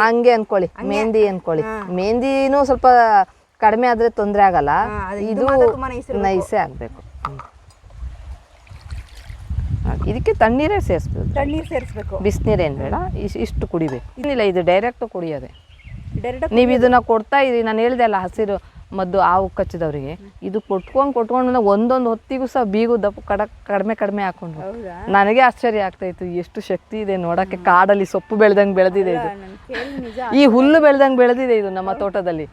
ಹಂಗೆ ಅನ್ಕೊಳ್ಳಿ ಮೆಹಂದಿ ಅನ್ಕೊಳ್ಳಿ. ಮೆಹಂದಿನೂ ಸ್ವಲ್ಪ ಕಡಿಮೆ ಆದ್ರೆ ತೊಂದರೆ ಆಗಲ್ಲ. ಇದು. ನೈಸೇ ಆಗ್ಬೇಕು. ಇದಕ್ಕೆ ತಣ್ಣೀರೇ ಸೇರಿಸ್ಬೇಕು. ತಣ್ಣೀರು ಸೇರಿಸ್ಬೇಕು. ಬಿಸಿನೀರೇನು ಬೇಡ ಇಷ್ಟು ಕುಡಿಬೇಕು. ಇಲ್ಲ ಇದು ಡೈರೆಕ್ಟ್ ಕುಡಿಯೋದೆ. ನೀವು ಇದನ್ನ ಕೊಡ್ತಾ ಇದ್ರಿ. ನಾನು ಹೇಳ್ದೆ ಅಲ್ಲ ಹಸಿರು ಮದ್ದು ಆ ಕಚ್ಚಿದವರಿಗೆ. ಇದು ಕೊಟ್ಕೊಂಡು ಕೊಟ್ಕೊಂಡು ಒಂದೊಂದು ಹೊತ್ತಿಗೂ ಸಹ ಬೀಗು ದಪ್ಪ ಕಡ ಕಡಿಮೆ ಕಡಿಮೆ ಹಾಕೊಂಡ್ರು. ಹೌದಾ? ನನಗೆ ಆಶ್ಚರ್ಯ ಆಗ್ತಾಯಿತ್ತು ಎಷ್ಟು ಶಕ್ತಿ ಇದೆ ನೋಡಕ್ಕೆ. ಕಾಡಲ್ಲಿ ಸೊಪ್ಪು ಬೆಳೆದಂಗೆ ಬೆಳೆದಿದೆ ಇದು. ಈ ಹುಲ್ಲು ಬೆಳೆದಂಗೆ ಬೆಳೆದಿದೆ ಇದು ನಮ್ಮ ತೋಟದಲ್ಲಿ.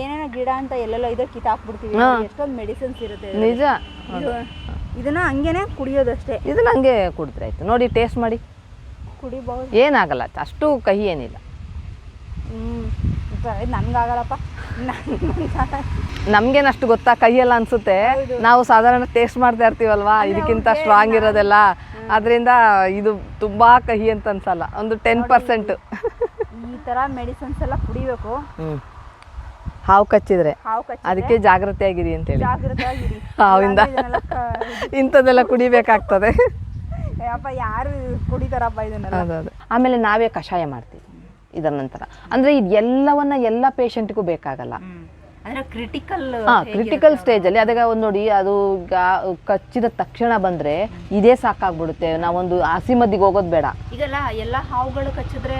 ಏನೇನೋ ಗಿಡ ಅಂತ ಎಲ್ಲೆಲ್ಲ ಇದ್ರೆ ಕಿತ್ತಾಕ್ಬಿಡ್ತೀವಿ ಎಷ್ಟೊಂದು ಮೆಡಿಸಿನ್ಸ್ ಇರುತ್ತೆ ನಿಜ. ಇದು ಇದನ್ನ ಹಂಗೇನೆ ಕುಡಿಯೋದಷ್ಟೇ ಇದನ್ನ ಹಂಗೆ ಕುಡಿದ್ರೆ ಆಯ್ತು. ನೋಡಿ ಟೇಸ್ಟ್ ಮಾಡಿ. ಕುಡಿಬಹುದು. ಏನಾಗಲ್ಲ. ಅಷ್ಟು ಕಹಿ ಏನಿಲ್ಲ. ನನ್ಗಾಗಲ್ಲಪ್ಪ. ನಮ್ಗೇನಷ್ಟು ಗೊತ್ತಾ? ಕೈಯೆಲ್ಲ ಅನ್ಸುತ್ತೆ. ನಾವು ಸಾಧಾರಣ ಟೇಸ್ಟ್ ಮಾಡ್ತಾ ಇರ್ತೀವಲ್ವಾ? ಇದಕ್ಕಿಂತ ಸ್ಟ್ರಾಂಗ್ ಇರೋದೆಲ್ಲ? ಅದರಿಂದ ಇದು ತುಂಬಾ ಕಹಿ ಅಂತ ಅನ್ಸಲ್ಲ. ಒಂದು ಟೆನ್ ಪರ್ಸೆಂಟ್ ಈ ತರ ಮೆಡಿಸಿನ್ಸ್ ಎಲ್ಲ ಕುಡಿಬೇಕು. ಹಾವು ಕಚ್ಚಿದ್ರೆ? ಅದಕ್ಕೆ ಜಾಗ್ರತೆ ಆಗಿರಿ ಅಂತ ಹೇಳಿ. ಹಾವಿಂದ? ಇಂಥದ್ದೆಲ್ಲ ಕುಡಿಬೇಕಾಗ್ತದೆ. ಯಾರು ಕುಡಿತಾರಪ್ಪ ಅದೇ ಆಮೇಲೆ ನಾವೇ ಕಷಾಯ ಮಾಡ್ತೀವಿ. ಇದರ ನಂತರ. ಅಂದ್ರೆ ಇದೆಲ್ಲವನ್ನ ಎಲ್ಲ ಪೇಷಂಟ್ಗೂ ಬೇಕಾಗಲ್ಲ. ಅಂದ್ರೆ ಕ್ರಿಟಿಕಲ್ ಕ್ರಿಟಿಕಲ್ ಸ್ಟೇಜಲ್ಲಿ ಅದಾಗ ಒಂದು ನೋಡಿ ಅದು ಕಚ್ಚಿದ ತಕ್ಷಣ ಬಂದ್ರೆ ಇದೇ ಸಾಕಾಗ್ಬಿಡುತ್ತೆ. ನಾವೊಂದು ಹಸಿ ಮದ್ದಿಗೆ ಹೋಗೋದು ಬೇಡ. ಇದೆಲ್ಲ ಎಲ್ಲ ಹಾವುಗಳು ಕಚ್ಚಿದ್ರೆ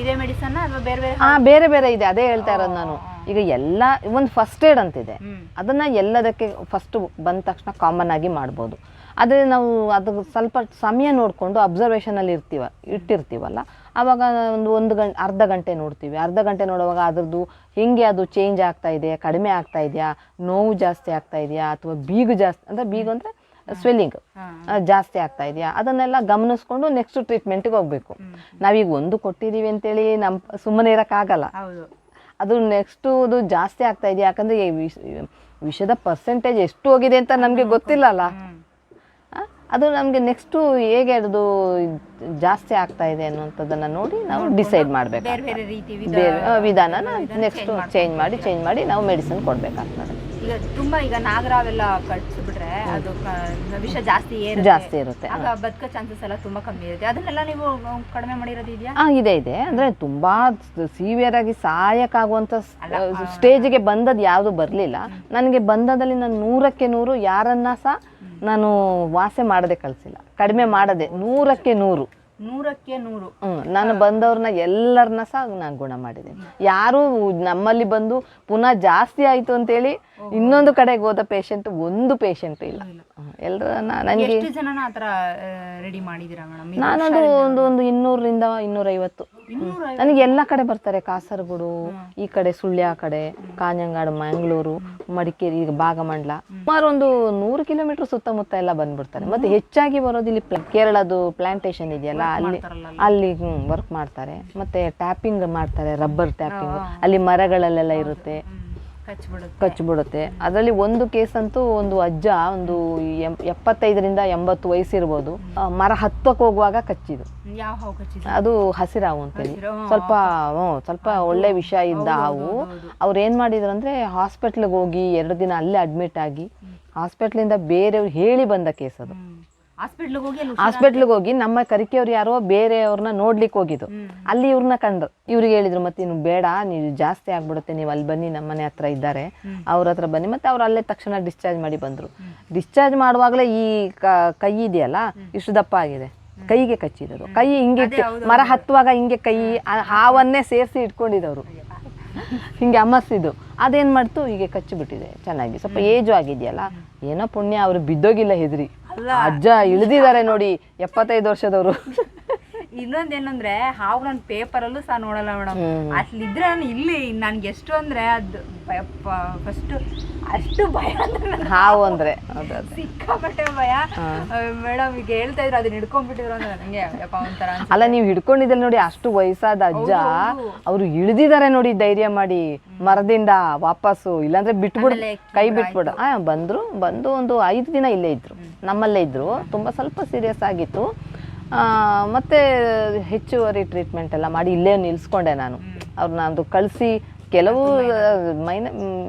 ಇದೇ ಮೆಡಿಸನ್ ಬೇರೆ ಬೇರೆ ಹಾ ಬೇರೆ ಬೇರೆ ಇದೆ. ಅದೇ ಹೇಳ್ತಾ ಇರೋದು ನಾನು. ಈಗ ಎಲ್ಲ ಒಂದು ಫಸ್ಟ್ ಏಡ್ ಅಂತಿದೆ. ಅದನ್ನ ಎಲ್ಲದಕ್ಕೆ ಫಸ್ಟ್ ಬಂದ ತಕ್ಷಣ ಕಾಮನ್ ಆಗಿ ಮಾಡ್ಬೋದು. ಆದರೆ ನಾವು ಅದು ಸ್ವಲ್ಪ ಸಮಯ ನೋಡಿಕೊಂಡು ಅಬ್ಸರ್ವೇಷನಲ್ಲಿ ಇರ್ತೀವ ಇಟ್ಟಿರ್ತೀವಲ್ಲ? ಆವಾಗ ಒಂದು ಒಂದು ಗಂಟೆ ಅರ್ಧ ಗಂಟೆ ನೋಡ್ತೀವಿ. ಅರ್ಧ ಗಂಟೆ ನೋಡುವಾಗ ಅದರದ್ದು ಹೆಂಗೆ ಅದು ಚೇಂಜ್ ಆಗ್ತಾ ಇದೆಯಾ ಕಡಿಮೆ ಆಗ್ತಾ ಇದೆಯಾ ನೋವು ಜಾಸ್ತಿ ಆಗ್ತಾ ಇದೆಯಾ ಅಥವಾ ಬೀಗು ಜಾಸ್ತಿ ಅಂದರೆ ಬೀಗು ಅಂದರೆ ಸ್ವೆಲ್ಲಿಂಗ್ ಜಾಸ್ತಿ ಆಗ್ತಾ ಇದೆಯಾ ಅದನ್ನೆಲ್ಲ ಗಮನಿಸ್ಕೊಂಡು ನೆಕ್ಸ್ಟ್ ಟ್ರೀಟ್ಮೆಂಟ್ಗೆ ಹೋಗಬೇಕು. ನಾವೀಗ ಒಂದು ಕೊಟ್ಟಿದ್ದೀವಿ ಅಂತೇಳಿ ನಮ್ಮ ಸುಮ್ಮನೆ ಇರೋಕ್ಕಾಗಲ್ಲ. ಅದು ನೆಕ್ಸ್ಟು ಅದು ಜಾಸ್ತಿ ಆಗ್ತಾ ಇದೆಯಾ ಯಾಕಂದರೆ ವಿಷದ ಪರ್ಸೆಂಟೇಜ್ ಎಷ್ಟು ಹೋಗಿದೆ ಅಂತ ನಮಗೆ ಗೊತ್ತಿಲ್ಲಲ್ಲ. ಅದು ನಮಗೆ ನೆಕ್ಸ್ಟು ಹೇಗೆ ಅದು ಜಾಸ್ತಿ ಆಗ್ತಾ ಇದೆ ಅನ್ನುವಂಥದ್ದನ್ನು ನೋಡಿ ನಾವು ಡಿಸೈಡ್ ಮಾಡಬೇಕು ಬೇರೆ ಬೇರೆ ರೀತಿ ಬೇರೆ ವಿಧಾನನ ನೆಕ್ಸ್ಟ್ ಚೇಂಜ್ ಮಾಡಿ ಚೇಂಜ್ ಮಾಡಿ ನಾವು ಮೆಡಿಸಿನ್ ಕೊಡಬೇಕಾಗ್ತದೆ. ಈಗ ತುಂಬಾ ಈಗ ನಾಗರಾವೆಲ್ಲ ಕಟ್ಸ್ಬಿಟ್ರೆ ಅದು ವಿಷ ಜಾಸ್ತಿ ಜಾಸ್ತಿ ಇರುತ್ತೆ ಆಗ ಬದುಕೋ ಚಾನ್ಸಸ್ ಎಲ್ಲ ತುಂಬಾ ಕಮ್ಮಿ ಇರುತ್ತೆ. ಅದನ್ನೆಲ್ಲ ನೀವು ಕಡಿಮೆ ಮಾಡಿರೋದು ಇದೆಯಾ? ಆ ಇದೆ ಇದೆ. ಅಂದ್ರೆ ತುಂಬಾ ಸಿವಿಯರ್ ಆಗಿ ಸಾಯಕ್ಕಾಗುವಂತ ಸ್ಟೇಜ್ಗೆ ಬಂದದ್ದು ಯಾವುದು ಬರಲಿಲ್ಲ. ನನಗೆ ಬಂದದಲ್ಲಿ ನಾನು ನೂರಕ್ಕೆ ನೂರು ಯಾರನ್ನ ಸಹ ನಾನು ವಾಸೆ ಮಾಡದೆ ಕಳಿಸಿಲ್ಲ. ಕಡಿಮೆ ಮಾಡದೆ ನೂರಕ್ಕೆ ನೂರು. ನೂರಕ್ಕೆ ನೂರು. ಹ್ಮ್ ನಾನು ಬಂದವ್ರನ್ನ ಎಲ್ಲರನ್ನ ಸಹ ನಾನು ಗುಣ ಮಾಡಿದ್ದೀನಿ. ಯಾರು ನಮ್ಮಲ್ಲಿ ಬಂದು ಪುನಃ ಜಾಸ್ತಿ ಆಯ್ತು ಅಂತೇಳಿ ಇನ್ನೊಂದು ಕಡೆಗೆ ಹೋದ ಪೇಷಂಟ್ ಒಂದು ಪೇಷಂಟ್ ಇಲ್ಲ. ಎಲ್ಲರನ್ನ ನನಗೆ ಎಷ್ಟು ಜನನ ರೆಡಿ ಮೇಡಮ್ ನಾನೊಂದು ಒಂದು ಒಂದು ಇನ್ನೂರರಿಂದ ಇನ್ನೂರೈವತ್ತು. ಇನ್ನೂರ ನನಗೆ ಎಲ್ಲ ಕಡೆ ಬರ್ತಾರೆ ಕಾಸರಗೋಡು ಈ ಕಡೆ ಸುಳ್ಯ ಕಡೆ ಕಾಂಜಂಗಾಡು ಮಂಗಳೂರು ಮಡಿಕೇರಿ ಭಾಗಮಂಡ್ಲ. ಸುಮಾರು ಒಂದು ನೂರು ಕಿಲೋಮೀಟರ್ ಸುತ್ತಮುತ್ತ ಎಲ್ಲ ಬಂದ್ಬಿಡ್ತಾರೆ. ಮತ್ತೆ ಹೆಚ್ಚಾಗಿ ಬರೋದು ಇಲ್ಲಿ ಕೇರಳದು ಪ್ಲಾಂಟೇಶನ್ ಇದೆಯಲ್ಲ ಅಲ್ಲಿ ಅಲ್ಲಿ ವರ್ಕ್ ಮಾಡ್ತಾರೆ. ಮತ್ತೆ ಟ್ಯಾಪಿಂಗ್ ಮಾಡ್ತಾರೆ ರಬ್ಬರ್ ಟ್ಯಾಪಿಂಗ್ ಅಲ್ಲಿ ಮರಗಳಲ್ಲೆಲ್ಲ ಇರುತ್ತೆ. ಕಚ್ಬಿಡುತ್ತೆ. ಅದರಲ್ಲಿ ಒಂದು ಕೇಸ್ ಅಂತೂ ಒಂದು ಅಜ್ಜ ಒಂದು ಎಪ್ಪತ್ತೈದರಿಂದ ಎಂಬತ್ತು ವಯಸ್ಸಿರ್ಬೋದು. ಮರ ಹತ್ತಕ್ಕೆ ಹೋಗುವಾಗ ಕಚ್ಚಿದು ಯಾವ ಹಾವು ಕಚ್ಚಿದೆ ಅದು ಹಸಿರಾವು ಅಂತೇಳಿ. ಸ್ವಲ್ಪ ಸ್ವಲ್ಪ ಒಳ್ಳೆ ವಿಷ ಇದ್ದ ಹಾವು. ಅವ್ರು ಏನ್ ಮಾಡಿದ್ರು ಅಂದ್ರೆ ಹಾಸ್ಪಿಟ್ಲಿಗೆ ಹೋಗಿ ಎರಡು ದಿನ ಅಲ್ಲೇ ಅಡ್ಮಿಟ್ ಆಗಿ ಹಾಸ್ಪಿಟ್ಲಿಂದ ಬೇರೆಯವ್ರು ಹೇಳಿ ಬಂದ ಕೇಸ್ ಅದು. ಹಾಸ್ಪಿಟ್ಲಿಗೆ ಹೋಗಿ ನಮ್ಮ ಕರಿಕೆಯವ್ರು ಯಾರೋ ಬೇರೆಯವ್ರನ್ನ ನೋಡ್ಲಿಕ್ಕೆ ಹೋಗಿದ್ದು. ಅಲ್ಲಿ ಇವ್ರನ್ನ ಕಂಡ್ರು ಇವ್ರಿಗೆ ಹೇಳಿದ್ರು ಮತ್ತೆ ನೀವು ಬೇಡ ನೀವು ಜಾಸ್ತಿ ಆಗ್ಬಿಡುತ್ತೆ ನೀವು ಅಲ್ಲಿ ಬನ್ನಿ ನಮ್ಮ ಮನೆ ಹತ್ರ ಇದ್ದಾರೆ. ಅವ್ರ ಹತ್ರ ಬನ್ನಿ. ಮತ್ತೆ ಅವ್ರು ಅಲ್ಲೇ ತಕ್ಷಣ ಡಿಸ್ಚಾರ್ಜ್ ಮಾಡಿ ಬಂದ್ರು. ಡಿಸ್ಚಾರ್ಜ್ ಮಾಡುವಾಗಲೇ ಈ ಕ- ಇದೆಯಲ್ಲ ಇಷ್ಟು ದಪ್ಪ ಆಗಿದೆ. ಕೈಗೆ ಕಚ್ಚಿರೋದು. ಕೈ ಹಿಂಗೆ ಇಟ್ಟು ಮರ ಹತ್ತುವಾಗ ಹಿಂಗೆ ಕೈ ಹಾವನ್ನೇ ಸೇರಿಸಿ ಇಟ್ಕೊಂಡಿದ್ದವರು ಹಿಂಗೆ ಅಮರ್ಸಿದ್ದು. ಅದೇನ್ ಮಾಡ್ತು? ಹೀಗೆ ಕಚ್ಚಿಬಿಟ್ಟಿದೆ. ಚೆನ್ನಾಗಿ. ಸ್ವಲ್ಪ ಏಜು ಆಗಿದೆಯಲ್ಲ ಏನೋ ಪುಣ್ಯ ಅವ್ರು ಬಿದ್ದೋಗಿಲ್ಲ ಹೆದ್ರಿ. ಅಜ್ಜ ಇಳಿದಿದ್ದಾರೆ ನೋಡಿ ಎಪ್ಪತ್ತೈದು ವರ್ಷದವರು. ಇನ್ನೊಂದೇನಂದ್ರೆ ಹಾವು ನಾನು ಪೇಪರಲ್ಲೂ ಸಹ ನೋಡಲ್ಲ ಮೇಡಮ್ ಅಷ್ಟಿದ್ರೆ ನಾನು ಇಲ್ಲಿ ನನ್ಗೆ ಎಷ್ಟು ಅಂದ್ರೆ ಅದು ಫಸ್ಟ್ ಅಷ್ಟು ಭಯ ಅಂದ್ರೆ ಹಾವು ಅಂದ್ರೆ. ಸಿಕ್ಕಾಪಟ್ಟೆ ಭಯ. ಮೇಡಮ್ ಈಗ ಹೇಳ್ತಾ ಇದ್ರು ಅದನ್ನ ಹಿಡ್ಕೊಂಡ್ಬಿಟ್ಟಿದ್ರು ಅಂದ್ರೆ ನನಗೆ ಯಪ್ಪ ಒಂಥರ. ಅಲ್ಲ ನೀವು ಹಿಡ್ಕೊಂಡಿದ್ರೆ ನೋಡಿ ಅಷ್ಟು ವಯಸ್ಸಾದ ಅಜ್ಜ ಅವರು ಇಳಿದಿದ್ದಾರೆ ನೋಡಿ ಧೈರ್ಯ ಮಾಡಿ ಮರದಿಂದ ವಾಪಸ್ಸು ಇಲ್ಲಾಂದ್ರೆ ಬಿಟ್ಬಿಡು ಕೈ ಬಿಟ್ಬಿಡ. ಆ ಬಂದ್ರು ಬಂದು ಒಂದು ಐದು ದಿನ ಇಲ್ಲೇ ಇದ್ರು ನಮ್ಮಲ್ಲೇ ಇದ್ರು. ತುಂಬಾ ಸ್ವಲ್ಪ ಸೀರಿಯಸ್ ಆಗಿತ್ತು. ಮತ್ತೆ ಹೆಚ್ಚುವರಿ ಟ್ರೀಟ್ಮೆಂಟ್ ಎಲ್ಲ ಮಾಡಿ ಇಲ್ಲೇ ನಿಲ್ಸ್ಕೊಂಡೆ ನಾನು. ಅವ್ರನ್ನ ಅದು ಕಳಿಸಿ ಕೆಲವು ಮೈನ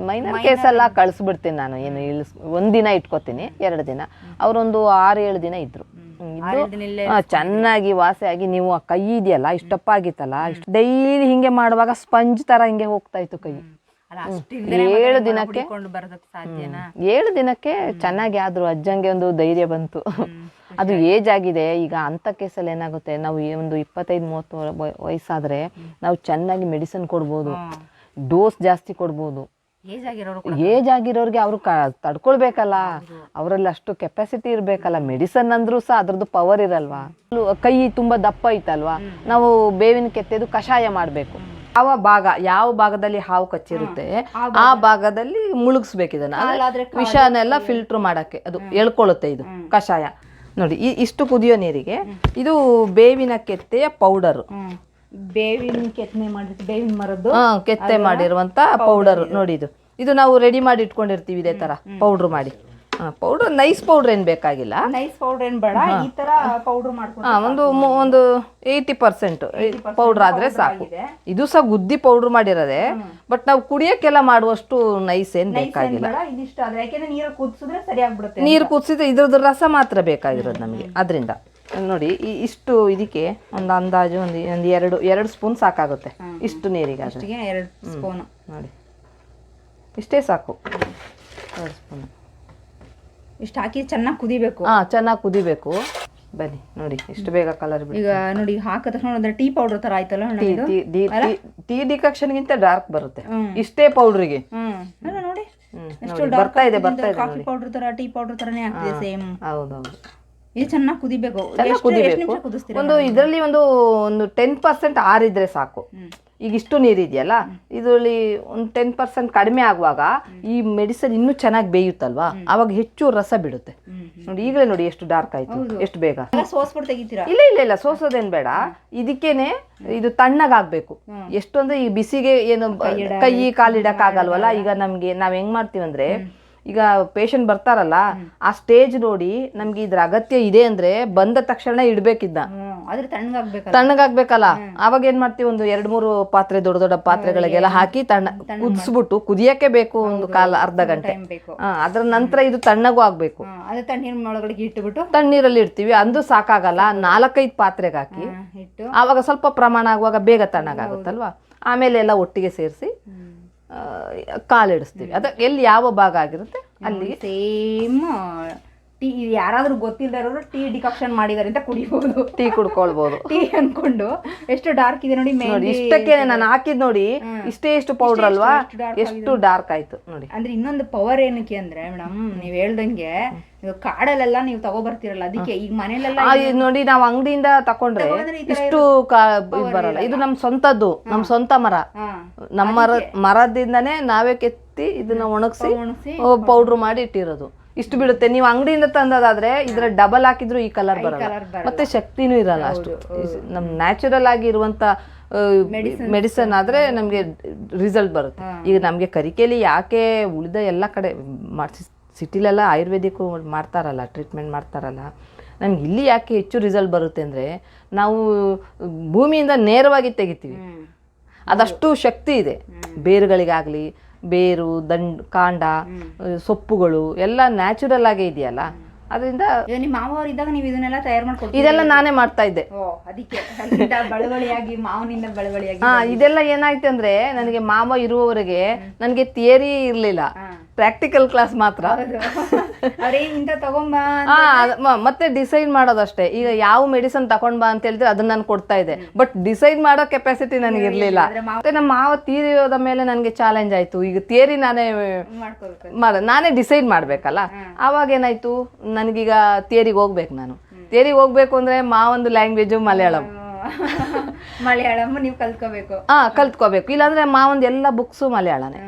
ಮೈನರ್ ಎಲ್ಲ ಕಳಿಸ್ಬಿಡ್ತೀನಿ ನಾನು ಏನು ಇಳಿಸ್ ಒಂದಿನ ಇಟ್ಕೋತೀನಿ ಎರಡು ದಿನ. ಅವರೊಂದು ಆರು ಏಳು ದಿನ ಇದ್ರು. ಚೆನ್ನಾಗಿ ವಾಸಿ ಆಗಿ ನೀವು ಆ ಕೈ ಇದೆಯಲ್ಲ ಇಷ್ಟಪ್ಪ ಆಗಿತ್ತಲ್ಲ ಇಷ್ಟು ಡೈಲಿ ಹಿಂಗೆ ಮಾಡುವಾಗ ಸ್ಪಂಜ್ ತರ ಹಿಂಗೆ ಹೋಗ್ತಾ ಇತ್ತು ಕೈ. ಏಳು ದಿನಕ್ಕೆ? ಏಳು ದಿನಕ್ಕೆ ಚೆನ್ನಾಗಿ ಆದ್ರು ಅಜ್ಜಂಗೆ ಒಂದು ಧೈರ್ಯ ಬಂತು. (laughs) ಅದು ಏಜ್ ಆಗಿದೆ. ಈಗ ಅಂತ ಕೇಸಲ್ಲಿ ಏನಾಗುತ್ತೆ? ನಾವು ಒಂದು ಇಪ್ಪತ್ತೈದು ಮೂವತ್ತು ವಯ- ವಯಸ್ಸಾದ್ರೆ ನಾವು ಚೆನ್ನಾಗಿ ಮೆಡಿಸಿನ್ ಕೊಡ್ಬೋದು. ಡೋಸ್ ಜಾಸ್ತಿ ಕೊಡ್ಬೋದು. ಏಜ್ ಆಗಿರೋರಿಗೆ ಅವರು ತಡ್ಕೊಳ್ಬೇಕಲ್ಲ. ಅವರಲ್ಲಿ ಅಷ್ಟು ಕೆಪಾಸಿಟಿ ಇರಬೇಕಲ್ಲ. ಮೆಡಿಸನ್ ಅಂದ್ರೂ ಸಹ ಅದ್ರದ್ದು ಪವರ್ ಇರಲ್ವಾ? ಕೈ ತುಂಬಾ ದಪ್ಪ ಐತಲ್ವಾ? ನಾವು ಬೇವಿನ ಕೆತ್ತೆದು ಕಷಾಯ ಮಾಡಬೇಕು. ಯಾವ ಭಾಗ ಯಾವ ಭಾಗದಲ್ಲಿ ಹಾವು ಕಚ್ಚಿರುತ್ತೆ ಆ ಭಾಗದಲ್ಲಿ ಮುಳುಗಿಸ್ಬೇಕು ಇದನ್ನ ಅಂದ್ರೆ ವಿಷನೆಲ್ಲ ಫಿಲ್ಟರ್ ಮಾಡಕ್ಕೆ ಅದು ಎಳ್ಕೊಳ್ಳುತ್ತೆ ಇದು ಕಷಾಯ. ನೋಡಿ ಈ ಇಷ್ಟು ಕುದಿಯೋ ನೀರಿಗೆ ಇದು ಬೇವಿನ ಕೆತ್ತೆಯ ಪೌಡರ್ ಬೇವಿನ ಕೆತ್ತನೆ ಬೇವಿನ ಮರದ್ದು. ಕೆತ್ತೆ ಮಾಡಿರುವಂತ ಪೌಡರ್ ನೋಡಿ ಇದು. ಇದು ನಾವು ರೆಡಿ ಮಾಡಿ ಇಟ್ಕೊಂಡಿರ್ತೀವಿ ಇದೇ ತರ ಪೌಡರ್ ಮಾಡಿ. ಪೌಡರ್ ನೈಸ್ ಪೌಡರ್ ಏನು ಬೇಕಾಗಿಲ್ಲ. ನೈಸ್ ಪೌಡರ್ ಏನು ಬೇಡ ಈ ತರ ಪೌಡರ್ ಮಾಡ್ಕೊಂಡು ಒಂದು ಒಂದು ಏಯ್ಟಿ ಪರ್ಸೆಂಟ್ ಪೌಡರ್ ಆದ್ರೆ ಸಾಕು. ಇದು ಸಹ ಗುದ್ದಿ ಪೌಡರ್ ಮಾಡಿರೋದೆ ಬಟ್ ನಾವು ಕುಡಿಯಕ್ಕೆಲ್ಲ ಮಾಡುವಷ್ಟು ನೈಸ್ ಏನ್ ಬೇಕಾಗಿಲ್ಲ. ನೀರು ಕುದಿಸಿದ್ರೆ ಸರಿಯಾಗ್ಬಿಡುತ್ತೆ ನೀರು ಕುದಿಸಿದ್ರೆ ಇದ್ರದ್ದು ರಸ ಮಾತ್ರ ಬೇಕಾಗಿರೋದು ನಮಗೆ. ಅದರಿಂದ ನೋಡಿ ಈ ಇಷ್ಟು ಇದಕ್ಕೆ ಒಂದು ಅಂದಾಜು ಒಂದು ಒಂದು ಎರಡು ಎರಡು ಸ್ಪೂನ್ ಸಾಕಾಗುತ್ತೆ ಇಷ್ಟು ನೀರಿಗೆ ಎರಡು ಸ್ಪೂನ್ ನೋಡಿ. ಇಷ್ಟೇ ಸಾಕು. ಎರಡು ಸ್ಪೂನ್ ಇಷ್ಟು ಹಾಕಿ ಚೆನ್ನಾಗಿ ಕುದಿಬೇಕು. ಹಾ ಚೆನ್ನಾಗಿ ಕುದಿಬೇಕು. ಬನ್ನಿ ನೋಡಿ ಇಷ್ಟು ಬೇಗ ಕಲರ್ ಈಗ ನೋಡಿ ಹಾಕಿದ ತಕ್ಷಣ ಒಂಥರ ಟೀ ಪೌಡರ್ ತರ ಆಯ್ತಲ್ಲ ಟೀ ಇದು? ಟೀ ಡಿಕಾಕ್ಷನ್ಗಿಂತ ಡಾರ್ಕ್ ಬರುತ್ತೆ. ಇಷ್ಟೇ ಪೌಡ್ರಿಗೆ ನೋಡಿ ಬರ್ತಾ ಇದೆ ಬರ್ತಾ ಇದೆ ಕಾಫಿ ಪೌಡರ್ ತರ ಟೀ ಪೌಡರ್ ತರನೇ ಆಗ್ತಿದೆ ಸೇಮ್ ಹೌದೌದು. ಇದು ಚೆನ್ನಾಗಿ ಕುದಿಬೇಕು. ಕುದಿಬೇಕು. ಒಂದು ಇದರಲ್ಲಿ ಒಂದು ಒಂದು ಟೆನ್ ಪರ್ಸೆಂಟ್ ಆರಿದ್ರೆ ಸಾಕು. ಈಗ ಇಷ್ಟು ನೀರಿದೆಯಲ್ಲ ಇದರಲ್ಲಿ ಒಂದು ಟೆನ್ ಪರ್ಸೆಂಟ್ ಕಡಿಮೆ ಆಗುವಾಗ ಈ ಮೆಡಿಸನ್ ಇನ್ನೂ ಚೆನ್ನಾಗಿ ಬೇಯುತ್ತಲ್ವಾ? ಅವಾಗ ಹೆಚ್ಚು ರಸ ಬಿಡುತ್ತೆ. ನೋಡಿ ಈಗಲೇ ನೋಡಿ ಎಷ್ಟು ಡಾರ್ಕ್ ಆಯ್ತು. ಎಷ್ಟು ಬೇಗ. ಎಲ್ಲ ಸೋಸ್ಬಿಟ್ಟು ತೆಗಿತೀರಾ? ಇಲ್ಲ ಇಲ್ಲ ಇಲ್ಲ ಸೋಸೋದೇನ್ ಬೇಡ. ಇದಕ್ಕೇನೆ ಇದು ತಣ್ಣಗಾಗ್ಬೇಕು. ಎಷ್ಟು ಅಂದ್ರೆ ಈ ಬಿಸಿಗೆ ಏನು ಕೈ ಕಾಲಿಡಕ್ಕಾಗಲ್ವಲ್ಲ ಈಗ ನಮ್ಗೆ ನಾವ್ ಹೆಂಗ್ ಮಾಡ್ತೀವಂದ್ರೆ ಈಗ ಪೇಷಂಟ್ ಬರ್ತಾರಲ್ಲ ಆ ಸ್ಟೇಜ್ ನೋಡಿ ನಮ್ಗೆ ಇದ್ರ ಅಗತ್ಯ ಇದೆ ಅಂದ್ರೆ ಬಂದ ತಕ್ಷಣ ಇಡ್ಬೇಕಿದ್ದ. ಆದ್ರೆ ತಣ್ಣಗಾಗ್ಬೇಕಲ್ಲ? ತಣ್ಣಗಾಗ್ಬೇಕಲ್ಲ? ಅವಾಗ ಏನ್ ಮಾಡ್ತೀವಿ? ಒಂದು ಎರಡ್ ಮೂರು ಪಾತ್ರೆ ದೊಡ್ಡ ದೊಡ್ಡ ಪಾತ್ರೆಗಳಿಗೆಲ್ಲ ಹಾಕಿ ತಣ್ಣ ಕುದಿಸ್ಬಿಟ್ಟು ಕುದಿಯಕ್ಕೆ ಬೇಕು ಒಂದು ಕಾಲ ಅರ್ಧ ಗಂಟೆ. ಹಾ ಅದ್ರ ನಂತರ ಇದು ತಣ್ಣಗೂ ಆಗ್ಬೇಕು. ಇಟ್ಬಿಟ್ಟು? ತಣ್ಣೀರಲ್ಲಿ ಇಡ್ತೀವಿ. ಅಂದು ಸಾಕಾಗಲ್ಲ. ನಾಲ್ಕೈದು ಪಾತ್ರೆಗೆ ಹಾಕಿ. ಅವಾಗ ಆವಾಗ ಸ್ವಲ್ಪ ಪ್ರಮಾಣ ಆಗುವಾಗ ಬೇಗ ತಣ್ಣಗಾಗುತ್ತಲ್ವಾ? ಆಮೇಲೆ ಎಲ್ಲ ಒಟ್ಟಿಗೆ ಸೇರಿಸಿ ಕಾಲಿಡಿಸ್ತೀವಿ. ಅದ ಎಲ್ಲಿ ಯಾವ ಭಾಗ ಆಗಿರುತ್ತೆ ಅಲ್ಲಿ ಸೇಮ್ ಟೀ ಯಾರಾದರೂ ಗೊತ್ತಿಲ್ಲದವರು ಟೀ ಡಿಕಾಕ್ಷನ್ ಮಾಡಿದಾರೆ ಅಂತ ಕುಡಿಬಹುದು ಟೀ ಕುಡ್ಕೊಳ್ಬೋದು. (laughs) ಟೀ ಅನ್ಕೊಂಡು. ಎಷ್ಟು ಡಾರ್ಕ್ ಇದೆ ನೋಡಿ ನೋಡಿ ಇಷ್ಟಕ್ಕೆ ನಾನು ಹಾಕಿದ್ ನೋಡಿ ಇಷ್ಟೇ ಇಷ್ಟು ಪೌಡರ್ ಅಲ್ವಾ? ಎಷ್ಟು ಡಾರ್ಕ್ ಆಯ್ತು ನೋಡಿ. ಅಂದ್ರೆ ಇನ್ನೊಂದು ಪವರ್ ಏನಕ್ಕೆ ಅಂದ್ರೆ ಮೇಡಮ್ ನೀವ್ ಹೇಳ್ದಂಗೆ ಕಾಡಲ್ಲೆಲ್ಲ ನೀವು ತಗೋಬರ್ತೀರಲ್ಲ ಅದಕ್ಕೆ ಈಗ ಮನೇಲೆಲ್ಲ ಇದು ನೋಡಿ ನಾವು ಅಂಗಡಿಯಿಂದ ತಕೊಂಡ್ರೆ ಇಷ್ಟು ಬರಲ್ಲ. ಇದು ನಮ್ ಸ್ವಂತದ್ದು ನಮ್ ಸ್ವಂತ ಮರ. ನಮ್ಮ ಮರ ಮರದಿಂದನೇ ನಾವೇ ಕೆತ್ತಿ ಇದನ್ನ ಒಣಗಿಸಿ ಪೌಡರ್ ಮಾಡಿ ಇಟ್ಟಿರೋದು. ಇಷ್ಟು ಬಿಡುತ್ತೆ ನೀವು ಅಂಗಡಿಯಿಂದ ತಂದದಾದ್ರೆ ಇದ್ರ ಡಬಲ್ ಹಾಕಿದ್ರು ಈ ಕಲರ್ ಬರಲ್ಲ. ಮತ್ತೆ ಶಕ್ತಿನೂ ಇರಲ್ಲ ಅಷ್ಟು. ನಮ್ ನ್ಯಾಚುರಲ್ ಆಗಿ ಇರುವಂತ ಮೆಡಿಸನ್ ಆದ್ರೆ ನಮ್ಗೆ ರಿಸಲ್ಟ್ ಬರುತ್ತೆ. ಈಗ ನಮ್ಗೆ ಕರಿಕೆಲಿ ಯಾಕೆ ಉಳಿದ ಎಲ್ಲ ಕಡೆ ಮಾಡಿಸಿ ಸಿಟಿಲೆಲ್ಲ ಆಯುರ್ವೇದಿಕ್ಕು ಮಾಡ್ತಾರಲ್ಲ ಟ್ರೀಟ್ಮೆಂಟ್ ಮಾಡ್ತಾರಲ್ಲ. ನಮ್ಗೆ ಇಲ್ಲಿ ಯಾಕೆ ಹೆಚ್ಚು ರಿಸಲ್ಟ್ ಬರುತ್ತೆ ಅಂದ್ರೆ ನಾವು ಭೂಮಿಯಿಂದ ನೇರವಾಗಿ ತೆಗಿತೀವಿ. ಅದಷ್ಟು ಶಕ್ತಿ ಇದೆ. ಬೇರುಗಳಿಗಾಗ್ಲಿ ಬೇರು ದಂಡ್ ಕಾಂಡ ಸೊಪ್ಪುಗಳು ಎಲ್ಲ ನ್ಯಾಚುರಲ್ ಆಗೇ ಇದೆಯಲ್ಲ. ಅದರಿಂದ ನಿಮ್ಮ ಮಾವ ಅವ್ರು ಇದ್ದಾಗ ನೀವು ಇದನ್ನೆಲ್ಲ ತಯಾರು ಮಾಡ್ಕೊಡ್ತೀವಿ ಇದೆಲ್ಲ ನಾನೇ ಮಾಡ್ತಾ ಇದ್ದೆ. ಓ ಅದಕ್ಕೆ. ಬಳವಳಿಯಾಗಿ ಮಾವನಿಂದ ಬಳವಳಿಯಾಗಿ ಹಾ ಇದೆಲ್ಲ ಏನಾಯ್ತು ಅಂದ್ರೆ ನನಗೆ ಮಾವ ಇರುವವರೆಗೆ ನನಗೆ ಥಿಯರಿ ಇರ್ಲಿಲ್ಲ. ಪ್ರಾಕ್ಟಿಕಲ್ ಕ್ಲಾಸ್ ಮಾತ್ರ. ಅರೆ ಇಂತ ತಗೊಂಬ ಮತ್ತೆ ಡಿಸೈಡ್ ಮಾಡೋದಷ್ಟೇ. ಈಗ ಯಾವ ಮೆಡಿಸನ್ ತಗೊಂಡ್ ಬಾ ಅಂತ ಹೇಳಿದ್ರೆ ಅದನ್ನ ನಾನು ಕೊಡ್ತಾ ಇದ್ದೆ. ಬಟ್ ಡಿಸೈಡ್ ಮಾಡೋ ಕೆಪಾಸಿಟಿ ನನಗೆ ಇರ್ಲಿಲ್ಲ. ಮತ್ತೆ ನಮ್ಮ ಮಾವ ತೀರಿಯೋದ ಮೇಲೆ ನನಗೆ ಚಾಲೆಂಜ್ ಆಯ್ತು. ಈಗ ಥಿಯರಿ ನಾನೇ ಮಾಡ ನಾನೇ ಡಿಸೈಡ್ ಮಾಡ್ಬೇಕಲ್ಲ? ಆವಾಗ ಏನಾಯ್ತು? ನನಗೀಗ ಥಿಯರಿಗೆ ಹೋಗ್ಬೇಕು ನಾನು. ಥಿಯರಿಗೆ ಹೋಗ್ಬೇಕು ಅಂದ್ರೆ ಮಾವೊಂದು ಲ್ಯಾಂಗ್ವೇಜು ಮಲಯಾಳಂ. ಮಲಯಾಳಂ ನೀವು ಕಲ್ತ್ಕೋಬೇಕು. ಹಾ ಕಲ್ತ್ಕೋಬೇಕು. ಇಲ್ಲಾಂದ್ರೆ ಮಾವೊಂದು ಎಲ್ಲ ಬುಕ್ಸು ಮಲಯಾಳನೇ.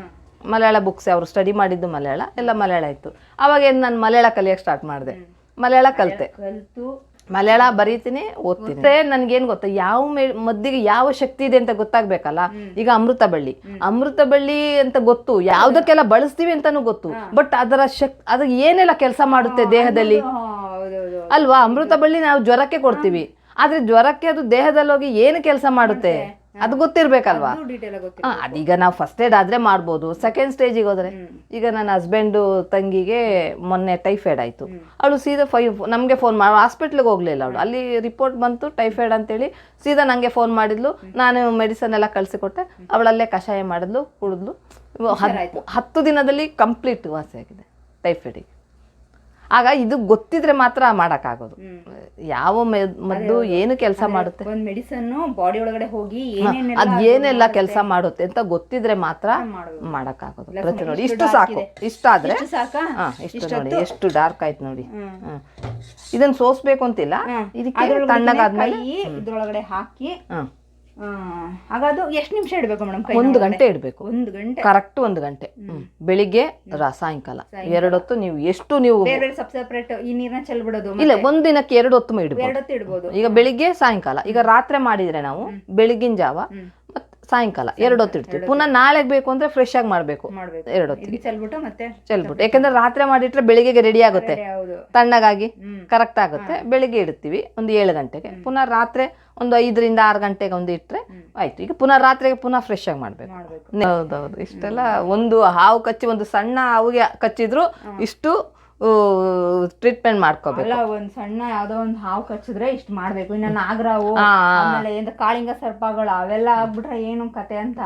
ಮಲಯಾಳ ಬುಕ್ಸ್ ಅವರು ಸ್ಟಡಿ ಮಾಡಿದ್ದು ಮಲಯಾಳ ಎಲ್ಲ ಮಲಯಾಳ ಇತ್ತು. ಅವಾಗ ಏನು ನಾನು ಮಲಯಾಳ ಕಲಿಯೋಕೆ ಸ್ಟಾರ್ಟ್ ಮಾಡಿದೆ. ಮಲಯಾಳ ಕಲಿತೆ. ಕಲ್ತು ಮಲಯಾಳ ಬರೀತೀನಿ ಓದ್ತೀನಿ. ನನ್ಗೇನ್ ಗೊತ್ತಾ ಯಾವ ಮೇ ಮದ್ದಿಗೆ ಯಾವ ಶಕ್ತಿ ಇದೆ ಅಂತ ಗೊತ್ತಾಗ್ಬೇಕಲ್ಲ? ಈಗ ಅಮೃತ ಬಳ್ಳಿ. ಅಮೃತ ಬಳ್ಳಿ ಅಂತ ಗೊತ್ತು. ಯಾವ್ದಕ್ಕೆಲ್ಲ ಬಳಸ್ತೀವಿ ಅಂತಾನು ಗೊತ್ತು. ಬಟ್ ಅದರ ಶಕ್ ಅದ ಏನೆಲ್ಲ ಕೆಲಸ ಮಾಡುತ್ತೆ ದೇಹದಲ್ಲಿ? ಅಲ್ವಾ? ಅಮೃತ ಬಳ್ಳಿ ನಾವು ಜ್ವರಕ್ಕೆ ಕೊಡ್ತೀವಿ. ಆದ್ರೆ ಜ್ವರಕ್ಕೆ ಅದು ದೇಹದಲ್ಲಿ ಹೋಗಿ ಏನು ಕೆಲಸ ಮಾಡುತ್ತೆ? ಅದು ಗೊತ್ತಿರ್ಬೇಕಲ್ವಾ? ಅದೀಗ ನಾವು ಫಸ್ಟ್ ಏಡ್ ಆದ್ರೆ ಮಾಡ್ಬೋದು. ಸೆಕೆಂಡ್ ಸ್ಟೇಜಿಗೆ ಹೋದ್ರೆ ಈಗ ನನ್ನ ಹಸ್ಬೆಂಡು ತಂಗಿಗೆ ಮೊನ್ನೆ ಟೈಫಾಯ್ಡ್ ಆಯ್ತು. ಅವಳು ಸೀದಾ ಫೈ ನಮಗೆ ಫೋನ್ ಮಾಡಿ ಹಾಸ್ಪಿಟ್ಲಿಗೆ ಹೋಗ್ಲಿಲ್ಲ ಅವಳು. ಅಲ್ಲಿ ರಿಪೋರ್ಟ್ ಬಂತು ಟೈಫಾಯ್ಡ್ ಅಂತೇಳಿ ಸೀದಾ ನಂಗೆ ಫೋನ್ ಮಾಡಿದ್ಲು. ನಾನು ಮೆಡಿಸನ್ ಎಲ್ಲ ಕಳಿಸಿಕೊಟ್ಟೆ. ಅವಳಲ್ಲೇ ಕಷಾಯ ಮಾಡಿದ್ಲು ಕುಡಿದ್ಲು. ಹತ್ತು ದಿನದಲ್ಲಿ ಕಂಪ್ಲೀಟ್ ವಾಸಿ ಆಗಿದೆ ಟೈಫಾಯ್ಡಿಗೆ ಆಗ ಇದು ಗೊತ್ತಿದ್ರೆ ಮಾತ್ರ ಮಾಡೋಕ್ಕಾಗೋದು. ಯಾವ ಮದ್ದು ಏನು ಕೆಲಸ ಮಾಡುತ್ತೆ? ಒಂದು ಮೆಡಿಸನ್ ಬಾಡಿ ಒಳಗಡೆ ಹೋಗಿ ಅದು ಏನೆಲ್ಲ ಕೆಲಸ ಮಾಡುತ್ತೆ ಅಂತ ಗೊತ್ತಿದ್ರೆ ಮಾತ್ರ ಮಾಡೋಕ್ಕಾಗೋದು. ಪ್ರತಿ ನೋಡಿ ಇಷ್ಟು ಸಾಕು. ಇಷ್ಟು ಹಾ ಇಷ್ಟು ನೋಡಿ ಎಷ್ಟು ಡಾರ್ಕ್ ಆಯ್ತು ನೋಡಿ. ಇದನ್ನ ಸೋಸ್ಬೇಕು ಅಂತಿಲ್ಲ. ಇದಕ್ಕೆ ತಣ್ಣಗಾದ್ಮೇಲೆ ಇದ್ರೊಳಗಡೆ ಹಾಕಿ ಆಗ ಅದು ಎಷ್ಟು ನಿಮಿಷ ಇಡಬೇಕು ಮೇಡಮ್ ಒಂದು ಗಂಟೆ ಇಡಬೇಕು. ಒಂದು ಗಂಟೆ? ಕರೆಕ್ಟ್ ಒಂದು ಗಂಟೆ. ಹ್ಮ್. ಬೆಳಿಗ್ಗೆ ಸಾಯಂಕಾಲ ಎರಡು ಎರಡೊತ್ತು ನೀವು ಎಷ್ಟು ನೀವು ಸಪ್ರೇಟ್ ಈ ನೀರನ್ನ ಚೆಲ್ಬಿಡೋದು ಇಲ್ಲ ಒಂದ್ ದಿನಕ್ಕೆ ಎರಡು ಹೊತ್ತು ಇಡ್ಬೋದು. ಈಗ ಬೆಳಿಗ್ಗೆ ಸಾಯಂಕಾಲ. ಈಗ ರಾತ್ರಿ ಮಾಡಿದ್ರೆ ನಾವು ಬೆಳಿಗಿನ ಜಾವ ಸಾಯಂಕಾಲ ಎರಡು ಹೊತ್ತು ಇಡ್ತೀವಿ ಪುನಃ ನಾಳೆಗೆ ಬೇಕು ಅಂದ್ರೆ ಫ್ರೆಶ್ ಆಗಿ ಮಾಡ್ಬೇಕು. ಎರಡು ಹೊತ್ತಿಗೆ ಇದು ಚೆಲ್ಬಿಟ್ಟು ಮತ್ತೆ ಚೆಲ್ಬಿಟ್ಟು. ಯಾಕಂದ್ರೆ ರಾತ್ರಿ ಮಾಡಿಟ್ರೆ ಬೆಳಿಗ್ಗೆ ರೆಡಿ ಆಗುತ್ತೆ. ತಣ್ಣಗಾಗಿ ಕರೆಕ್ಟ್ ಆಗುತ್ತೆ. ಬೆಳಿಗ್ಗೆ ಇಡ್ತೀವಿ ಒಂದು ಏಳು ಗಂಟೆಗೆ. ಪುನಃ ರಾತ್ರಿ ಒಂದು ಐದರಿಂದ ಆರು ಗಂಟೆಗೆ ಒಂದು ಇಟ್ಟರೆ ಆಯ್ತು. ಈಗ ಪುನಃ ರಾತ್ರಿಗೆ ಪುನಃ ಫ್ರೆಶ್ ಆಗಿ ಮಾಡ್ಬೇಕು. ಮಾಡ್ಬೇಕು. ಹೌದೌದು. ಇಷ್ಟೆಲ್ಲ ಒಂದು ಹಾವು ಕಚ್ಚಿ ಒಂದು ಸಣ್ಣ ಹಾವಿಗೆ ಕಚ್ಚಿದ್ರು ಇಷ್ಟು ಟ್ರೀಟ್ಮೆಂಟ್ ಮಾಡ್ಕೋಬೇಕು. ಅಲ್ಲ ಒಂದ್ ಸಣ್ಣ ಯಾವ್ದೋ ಒಂದ್ ಹಾವು ಕಚ್ಚಿದ್ರೆ ಇಷ್ಟ ಮಾಡ್ಬೇಕು. ಇನ್ನ ನಾಗರಾವು ಆಮೇಲೆ ಏನ್ ಕಾಳಿಂಗ ಸರ್ಪಗಳು ಅವೆಲ್ಲ ಆಗ್ಬಿಟ್ರೆ ಏನು ಕತೆ ಅಂತ.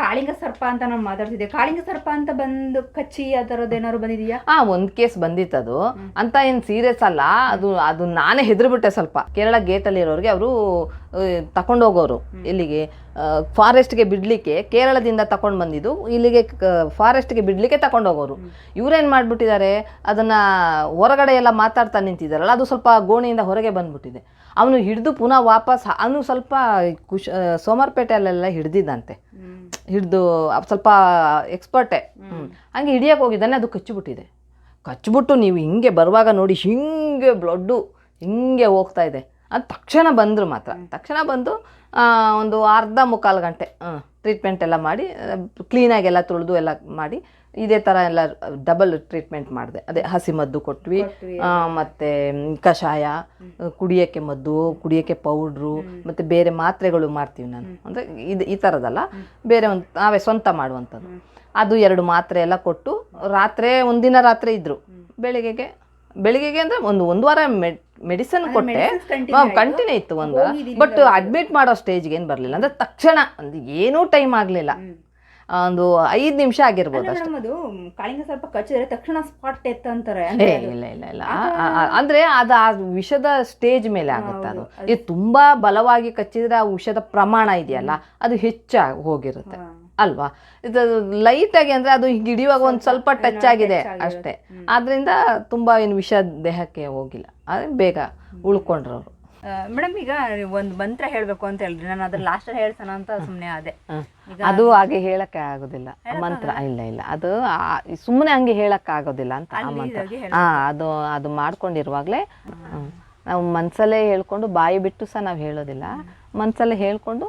ಕಾಳಿಂಗ ಸರ್ಪ ಅಂತ ನಾವು ಮಾತಾಡ್ತಿದ್ದೆ. ಕಾಳಿಂಗ ಸರ್ಪ ಅಂತ ಬಂದು ಕಚ್ಚಿ ಆ ತರದ್ ಏನಾದ್ರು ಬಂದಿದ್ಯಾ? ಆ ಒಂದ್ ಕೇಸ್ ಬಂದಿತ್ತು ಅದು ಅಂತ ಏನ್ ಸೀರಿಯಸ್ ಅಲ್ಲ ಅದು ಅದು ನಾನೇ ಹೆದರ್ಬಿಟ್ಟೆ ಸ್ವಲ್ಪ. ಕೇರಳ ಗೇಟ್ ಅಲ್ಲಿ ಇರೋರಿಗೆ ಅವರು ತಕೊಂಡೋಗೋರು ಇಲ್ಲಿಗೆ ಫಾರೆಸ್ಟ್ಗೆ ಬಿಡ್ಲಿಕ್ಕೆ ಕೇರಳದಿಂದ ತಕೊಂಡು ಬಂದಿದ್ದು ಇಲ್ಲಿಗೆ ಫಾರೆಸ್ಟ್ಗೆ ಬಿಡ್ಲಿಕ್ಕೆ ತಕೊಂಡೋಗೋರು. ಇವ್ರೇನ್ ಮಾಡ್ಬಿಟ್ಟಿದ್ದಾರೆ ಅದನ್ನ ಹೊರಗಡೆ ಎಲ್ಲ ಮಾತಾಡ್ತಾ ನಿಂತಿದ್ದಾರಲ್ಲ ಅದು ಸ್ವಲ್ಪ ಗೋಣಿಯಿಂದ ಹೊರಗೆ ಬಂದ್ಬಿಟ್ಟಿದೆ. ಅವನು ಹಿಡಿದು ಪುನಃ ವಾಪಸ್ ಅವನು ಸ್ವಲ್ಪ ಕುಶ್ ಸೋಮಾರ್ಪೇಟೆಯಲ್ಲೆಲ್ಲ ಹಿಡ್ದಿದ್ದಂತೆ. ಹಿಡಿದು ಸ್ವಲ್ಪ ಎಕ್ಸ್ಪರ್ಟೇ. ಹಂಗೆ ಹಿಡಿಯಕ್ಕೆ ಹೋಗಿದ್ದಾನೆ ಅದು ಕಚ್ಚಿಬಿಟ್ಟಿದೆ. ಕಚ್ಚಿಬಿಟ್ಟು ನೀವು ಹಿಂಗೆ ಬರುವಾಗ ನೋಡಿ ಹಿಂಗೆ ಬ್ಲಡ್ಡು ಹಿಂಗೆ ಹೋಗ್ತಾ ಇದೆ. ಅದು ತಕ್ಷಣ ಬಂದರು ಮಾತ್ರ. ತಕ್ಷಣ ಬಂದು ಒಂದು ಅರ್ಧ ಮುಕ್ಕಾಲು ಗಂಟೆ ಟ್ರೀಟ್ಮೆಂಟ್ ಎಲ್ಲ ಮಾಡಿ ಕ್ಲೀನಾಗಿ ಎಲ್ಲ ತುಳಿದು ಎಲ್ಲ ಮಾಡಿ ಇದೇ ಥರ ಎಲ್ಲ ಡಬಲ್ ಟ್ರೀಟ್ಮೆಂಟ್ ಮಾಡಿದೆ. ಅದೇ ಹಸಿ ಮದ್ದು ಕೊಟ್ವಿ ಮತ್ತು ಕಷಾಯ ಕುಡಿಯೋಕ್ಕೆ ಮದ್ದು ಕುಡಿಯೋಕ್ಕೆ ಪೌಡ್ರು ಮತ್ತು ಬೇರೆ ಮಾತ್ರೆಗಳು ಮಾಡ್ತೀವಿ ನಾನು. ಅಂದರೆ ಇದು ಈ ಥರದಲ್ಲ ಬೇರೆ ಒಂದು ನಾವೇ ಸ್ವಂತ ಮಾಡುವಂಥದ್ದು. ಅದು ಎರಡು ಮಾತ್ರೆ ಎಲ್ಲ ಕೊಟ್ಟು ರಾತ್ರಿ ಒಂದಿನ ರಾತ್ರಿ ಇದ್ದರು ಬೆಳಿಗ್ಗೆಗೆ ಬೆಳಿಗ್ಗೆಗೆ ಅಂದ್ರೆ ಒಂದು ಒಂದು ವಾರ ಮೆಡಿಸನ್ ಕೊಟ್ಟೆ. ಕಂಟಿನ್ಯೂ ಇತ್ತು ಒಂದು. ಬಟ್ ಅಡ್ಮಿಟ್ ಮಾಡೋ ಸ್ಟೇಜ್ಗೆ ಏನು ಬರಲಿಲ್ಲ. ಅಂದ್ರೆ ತಕ್ಷಣ ಒಂದು ಏನೂ ಟೈಮ್ ಆಗಲಿಲ್ಲ. ಒಂದು ಐದು ನಿಮಿಷ ಆಗಿರ್ಬೋದು ಅಷ್ಟೇ. ಅದು ಕಾಳಿಂಗ ಸ್ವಲ್ಪ ಕಚ್ಚಿದ್ರೆ ತಕ್ಷಣ ಸ್ಪಾಟ್ ಎತ್ತ ಅಂತಾರೆ ಇಲ್ಲ ಇಲ್ಲ ಇಲ್ಲ. ಅಂದ್ರೆ ಅದು ಆ ವಿಷದ ಸ್ಟೇಜ್ ಮೇಲೆ ಆಗುತ್ತೆ ಅದು. ಇದು ತುಂಬಾ ಬಲವಾಗಿ ಕಚ್ಚಿದ್ರೆ ಆ ವಿಷದ ಪ್ರಮಾಣ ಇದೆಯಲ್ಲ ಅದು ಹೆಚ್ಚಾಗಿ ಹೋಗಿರುತ್ತೆ. ಅಲ್ವಾ? ಇದು ಲೈಟ್ ಆಗಿ ಅಂದ್ರೆ ಅದು ಹಿಂಗ್ ಹಿಡಿಯುವಾಗ ಒಂದ್ ಸ್ವಲ್ಪ ಟಚ್ ಆಗಿದೆ ಅಷ್ಟೇ. ಆದ್ರಿಂದ ತುಂಬಾ ಏನು ವಿಷ ದೇಹಕ್ಕೆ ಹೋಗಿಲ್ಲ. ಆದ್ರೆ ಬೇಗ ಉಳ್ಕೊಂಡ್ರವ್ರು. ಅವರು ಮೇಡಮ್ ಈಗ ಒಂದ್ ಮಂತ್ರ ಹೇಳ್ಬೇಕು ಅಂತ ಹೇಳಿದ್ರಿ. ನಾನು ಅದ್ರ ಲಾಸ್ಟ್ ಹೇಳ್ತಾನ ಅಂತ ಸುಮ್ಮನೆ ಅದೇ ಅದು ಹಾಗೆ ಹೇಳಕ್ಕೆ ಆಗೋದಿಲ್ಲ. ಮಂತ್ರ ಇಲ್ಲ ಇಲ್ಲ. ಅದು ಸುಮ್ಮನೆ ಹಂಗೆ ಹೇಳಕ್ಕೆ ಆಗೋದಿಲ್ಲ ಅಂತ ಆ ಮಂತ್ರ. ಹಾ ಅದು ಅದು ಮಾಡ್ಕೊಂಡಿರುವಾಗಲೇ ನಾವು ಮನ್ಸಲ್ಲೇ ಹೇಳ್ಕೊಂಡು ಬಾಯಿ ಬಿಟ್ಟು ಸಹ ನಾವು ಹೇಳೋದಿಲ್ಲ. ಮನ್ಸಲ್ಲೇ ಹೇಳ್ಕೊಂಡು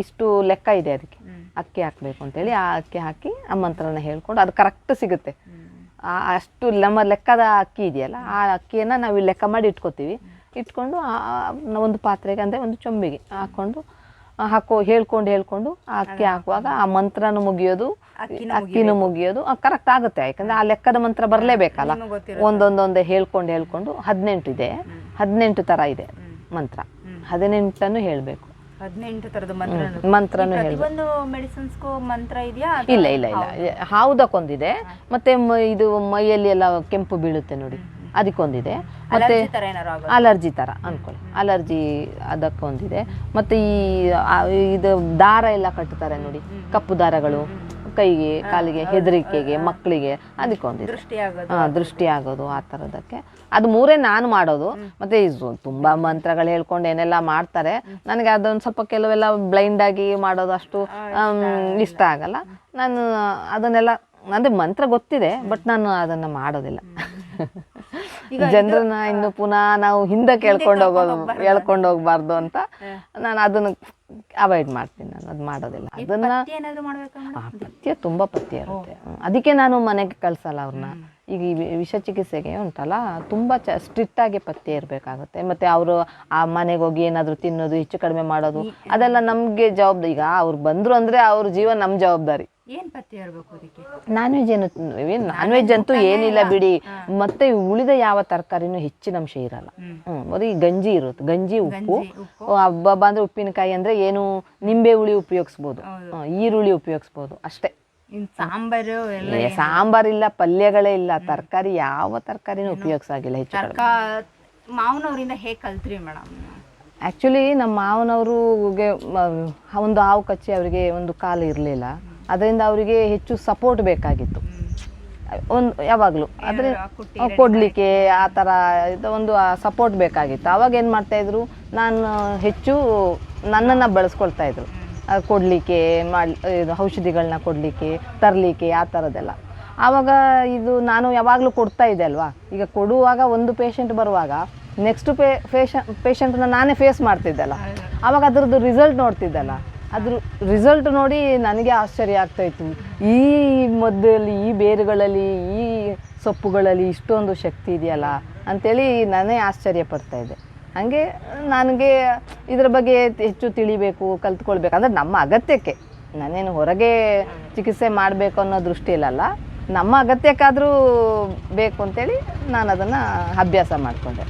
ಇಷ್ಟು ಲೆಕ್ಕ ಇದೆ ಅದಕ್ಕೆ. ಅಕ್ಕಿ ಹಾಕ್ಬೇಕು ಅಂತೇಳಿ ಆ ಅಕ್ಕಿ ಹಾಕಿ ಆ ಮಂತ್ರನ ಹೇಳ್ಕೊಂಡು ಅದು ಕರೆಕ್ಟ್ ಸಿಗುತ್ತೆ. ಅಷ್ಟು ನಮ್ಮ ಲೆಕ್ಕದ ಅಕ್ಕಿ ಇದೆಯಲ್ಲ ಆ ಅಕ್ಕಿಯನ್ನು ನಾವು ಇಲ್ಲಿ ಲೆಕ್ಕ ಮಾಡಿ ಇಟ್ಕೋತೀವಿ. ಇಟ್ಕೊಂಡು ಒಂದು ಪಾತ್ರೆಗೆ ಅಂದರೆ ಒಂದು ಚೊಂಬಿಗೆ ಹಾಕ್ಕೊಂಡು ಹಾಕೋ ಹೇಳ್ಕೊಂಡು ಹೇಳ್ಕೊಂಡು ಆ ಅಕ್ಕಿ ಹಾಕುವಾಗ ಆ ಮಂತ್ರನೂ ಮುಗಿಯೋದು ಅಕ್ಕಿನೂ ಮುಗಿಯೋದು ಕರೆಕ್ಟ್ ಆಗುತ್ತೆ. ಯಾಕಂದ್ರೆ ಆ ಲೆಕ್ಕದ ಮಂತ್ರ ಬರಲೇಬೇಕಲ್ಲ. ಒಂದೊಂದೊಂದೇ ಹೇಳ್ಕೊಂಡು ಹೇಳ್ಕೊಂಡು ಹದಿನೆಂಟು ಇದೆ ಹದಿನೆಂಟು ಥರ ಇದೆ ಮಂತ್ರ. ಹದಿನೆಂಟನ್ನು ಹೇಳಬೇಕು. ಹದಿನೆಂಟು ತರದ ಮಂತ್ರ ಒಂದು ಮೆಡಿಸಿನ್ಸ್ಗೂ ಮಂತ್ರ ಇದೆಯಾ ಇಲ್ಲ ಇಲ್ಲ ಇಲ್ಲ. ಹಾವುದಕ್ಕೊಂದಿದೆ. ಮತ್ತೆ ಇದು ಮೈಯಲ್ಲಿ ಎಲ್ಲ ಕೆಂಪು ಬೀಳುತ್ತೆ ನೋಡಿ. ಅದಕ್ಕೊಂದಿದೆ. ಮತ್ತೆ ಅಲರ್ಜಿ ತರ ಅಲರ್ಜಿ ಥರ ಅನ್ಕೊಳ್ಳಿ. ಅಲರ್ಜಿ ಅದಕ್ಕೊಂದಿದೆ. ಮತ್ತೆ ಈ ಇದು ದಾರ ಎಲ್ಲ ಕಟ್ತಾರೆ ನೋಡಿ. ಕಪ್ಪು ದಾರಗಳು. ಕೈಗೆ ಕಾಲಿಗೆ ಹೆದರಿಕೆಗೆ ಮಕ್ಕಳಿಗೆ ಅದಕ್ಕೊಂದು ದೃಷ್ಟಿ ಆಗೋದು. ಹಾ, ದೃಷ್ಟಿ ಆಗೋದು ಆ ಥರದಕ್ಕೆ ಅದು ಮೂರೇ ನಾನು ಮಾಡೋದು. ಮತ್ತೆ ಇದು ತುಂಬಾ ಮಂತ್ರಗಳು ಹೇಳ್ಕೊಂಡು ಏನೆಲ್ಲ ಮಾಡ್ತಾರೆ. ನನಗೆ ಅದೊಂದು ಸ್ವಲ್ಪ ಕೆಲವೆಲ್ಲ ಬ್ಲೈಂಡ್ ಆಗಿ ಮಾಡೋದು ಅಷ್ಟು ಇಷ್ಟ ಆಗಲ್ಲ. ನಾನು ಅದನ್ನೆಲ್ಲ ಅಂದ್ರೆ ಮಂತ್ರ ಗೊತ್ತಿದೆ ಬಟ್ ನಾನು ಅದನ್ನ ಮಾಡೋದಿಲ್ಲ. ಜನರನ್ನ ಇನ್ನು ಪುನಃ ನಾವು ಹಿಂದೆ ಕೇಳ್ಕೊಂಡು ಹೋಗೋದು ಹೇಳ್ಕೊಂಡು ಹೋಗ್ಬಾರ್ದು ಅಂತ ನಾನು ಅದನ್ನ ಅವಾಯ್ಡ್ ಮಾಡ್ತೀನಿ ನಾನು ಅದು ಮಾಡೋದಿಲ್ಲ. ಅದನ್ನ ಪಥ್ಯ ತುಂಬಾ ಪಥ್ಯ ಇರುತ್ತೆ. ಅದಕ್ಕೆ ನಾನು ಮನೆಗೆ ಕಳ್ಸಲ್ಲ ಅವ್ರನ್ನ ಈಗ ಈ ವಿಷ ಚಿಕಿತ್ಸೆಗೆ ಉಂಟಲ್ಲ ತುಂಬಾ ಚ ಸ್ಟ್ರಿಕ್ಟ್ ಆಗಿ ಪಥ್ಯ ಇರಬೇಕಾಗುತ್ತೆ. ಮತ್ತೆ ಅವರು ಆ ಮನೆಗೆ ಹೋಗಿ ಏನಾದರೂ ತಿನ್ನೋದು ಹೆಚ್ಚು ಕಡಿಮೆ ಮಾಡೋದು ಅದೆಲ್ಲ ನಮಗೆ ಜವಾಬ್ದಾರಿ ಈಗ ಅವ್ರು ಬಂದ್ರು ಅಂದ್ರೆ ಅವ್ರ ಜೀವನ ನಮ್ಮ ಜವಾಬ್ದಾರಿ. ಏನ್ ಪಥ್ಯ ಇರ್ಬೇಕು ಅದಕ್ಕೆ? ನಾನ್ ವೆಜ್ ಏನು ನಾನ್ ವೆಜ್ ಅಂತೂ ಏನಿಲ್ಲ ಬಿಡಿ. ಮತ್ತೆ ಉಳಿದ ಯಾವ ತರಕಾರಿನೂ ಹೆಚ್ಚಿನ ಅಂಶ ಇರಲ್ಲ. ಹ್ಮ್. ಬರೀ ಗಂಜಿ ಇರುತ್ತೆ. ಗಂಜಿ ಉಪ್ಪು. ಹಬ್ಬ ಅಂದ್ರೆ ಉಪ್ಪಿನಕಾಯಿ ಅಂದ್ರೆ ಏನು? ನಿಂಬೆ ಹುಳಿ ಉಪಯೋಗಿಸ್ಬೋದು. ಈರುಳ್ಳಿ ಉಪಯೋಗಿಸ್ಬೋದು. ಅಷ್ಟೇ. ಸಾಂಬಾರು ಸಾಂಬಾರ್ ಇಲ್ಲ ಪಲ್ಯಗಳೇ ಇಲ್ಲ. ತರಕಾರಿ ಯಾವ ತರಕಾರಿನೂ ಉಪಯೋಗಿಸಾಗಿಲ್ಲ ಹೆಚ್ಚು. ಮಾವನವರಿಂದ ಹೇಗೆ ಕಲ್ತ್ರಿ ಮೇಡಮ್? ಆ್ಯಕ್ಚುಲಿ ನಮ್ಮ ಮಾವನವ್ರಿಗೆ ಒಂದು ಹಾವು ಕಚ್ಚಿ ಅವರಿಗೆ ಒಂದು ಕಾಲು ಇರಲಿಲ್ಲ. ಅದರಿಂದ ಅವರಿಗೆ ಹೆಚ್ಚು ಸಪೋರ್ಟ್ ಬೇಕಾಗಿತ್ತು. ಒಂದು ಯಾವಾಗಲೂ. ಆದರೆ ಕೊಡಲಿಕ್ಕೆ ಆ ಥರ ಇದು ಒಂದು ಸಪೋರ್ಟ್ ಬೇಕಾಗಿತ್ತು. ಆವಾಗ ಏನು ಮಾಡ್ತಾಯಿದ್ರು ನಾನು ಹೆಚ್ಚು ನನ್ನನ್ನು ಬಳಸ್ಕೊಳ್ತಾ ಇದ್ರು. ಕೊಡಲಿಕ್ಕೆ ಮಾಡಿ ಇದು ಔಷಧಿಗಳನ್ನ ಕೊಡಲಿಕ್ಕೆ ತರಲಿಕ್ಕೆ ಆ ಥರದ್ದೆಲ್ಲ ಆವಾಗ ಇದು ನಾನು ಯಾವಾಗಲೂ ಕೊಡ್ತಾ ಇದ್ದೆ ಅಲ್ವಾ? ಈಗ ಕೊಡುವಾಗ ಒಂದು ಪೇಷಂಟ್ ಬರುವಾಗ ನೆಕ್ಸ್ಟ್ ಪೇ ಪೇಷ ಪೇಷಂಟ್ನ ನಾನೇ ಫೇಸ್ ಮಾಡ್ತಿದ್ದಲ್ಲ ಆವಾಗ ಅದರದ್ದು ರಿಸಲ್ಟ್ ನೋಡ್ತಿದ್ದಲ್ಲ ಅದ್ರ ರಿಸಲ್ಟ್ ನೋಡಿ ನನಗೆ ಆಶ್ಚರ್ಯ ಆಗ್ತಾಯಿತ್ತು ಈ ಮದ್ದಲ್ಲಿ ಈ ಬೇರುಗಳಲ್ಲಿ, ಈ ಸೊಪ್ಪುಗಳಲ್ಲಿ ಇಷ್ಟೊಂದು ಶಕ್ತಿ ಇದೆಯಲ್ಲ ಅಂಥೇಳಿ ನಾನೇ ಆಶ್ಚರ್ಯ ಪಡ್ತಾ ಇದ್ದೆ. ಹಾಗೆ ನನಗೆ ಇದರ ಬಗ್ಗೆ ಹೆಚ್ಚು ತಿಳಿಬೇಕು, ಕಲ್ತ್ಕೊಳ್ಬೇಕು. ಅಂದರೆ ನಮ್ಮ ಅಗತ್ಯಕ್ಕೆ, ನಾನೇನು ಹೊರಗೆ ಚಿಕಿತ್ಸೆ ಮಾಡಬೇಕು ಅನ್ನೋ ದೃಷ್ಟಿಯಲ್ಲ ನಮ್ಮ ಅಗತ್ಯಕ್ಕಾದರೂ ಬೇಕು ಅಂತೇಳಿ ನಾನು ಅದನ್ನು ಅಭ್ಯಾಸ ಮಾಡಿಕೊಂಡೆ.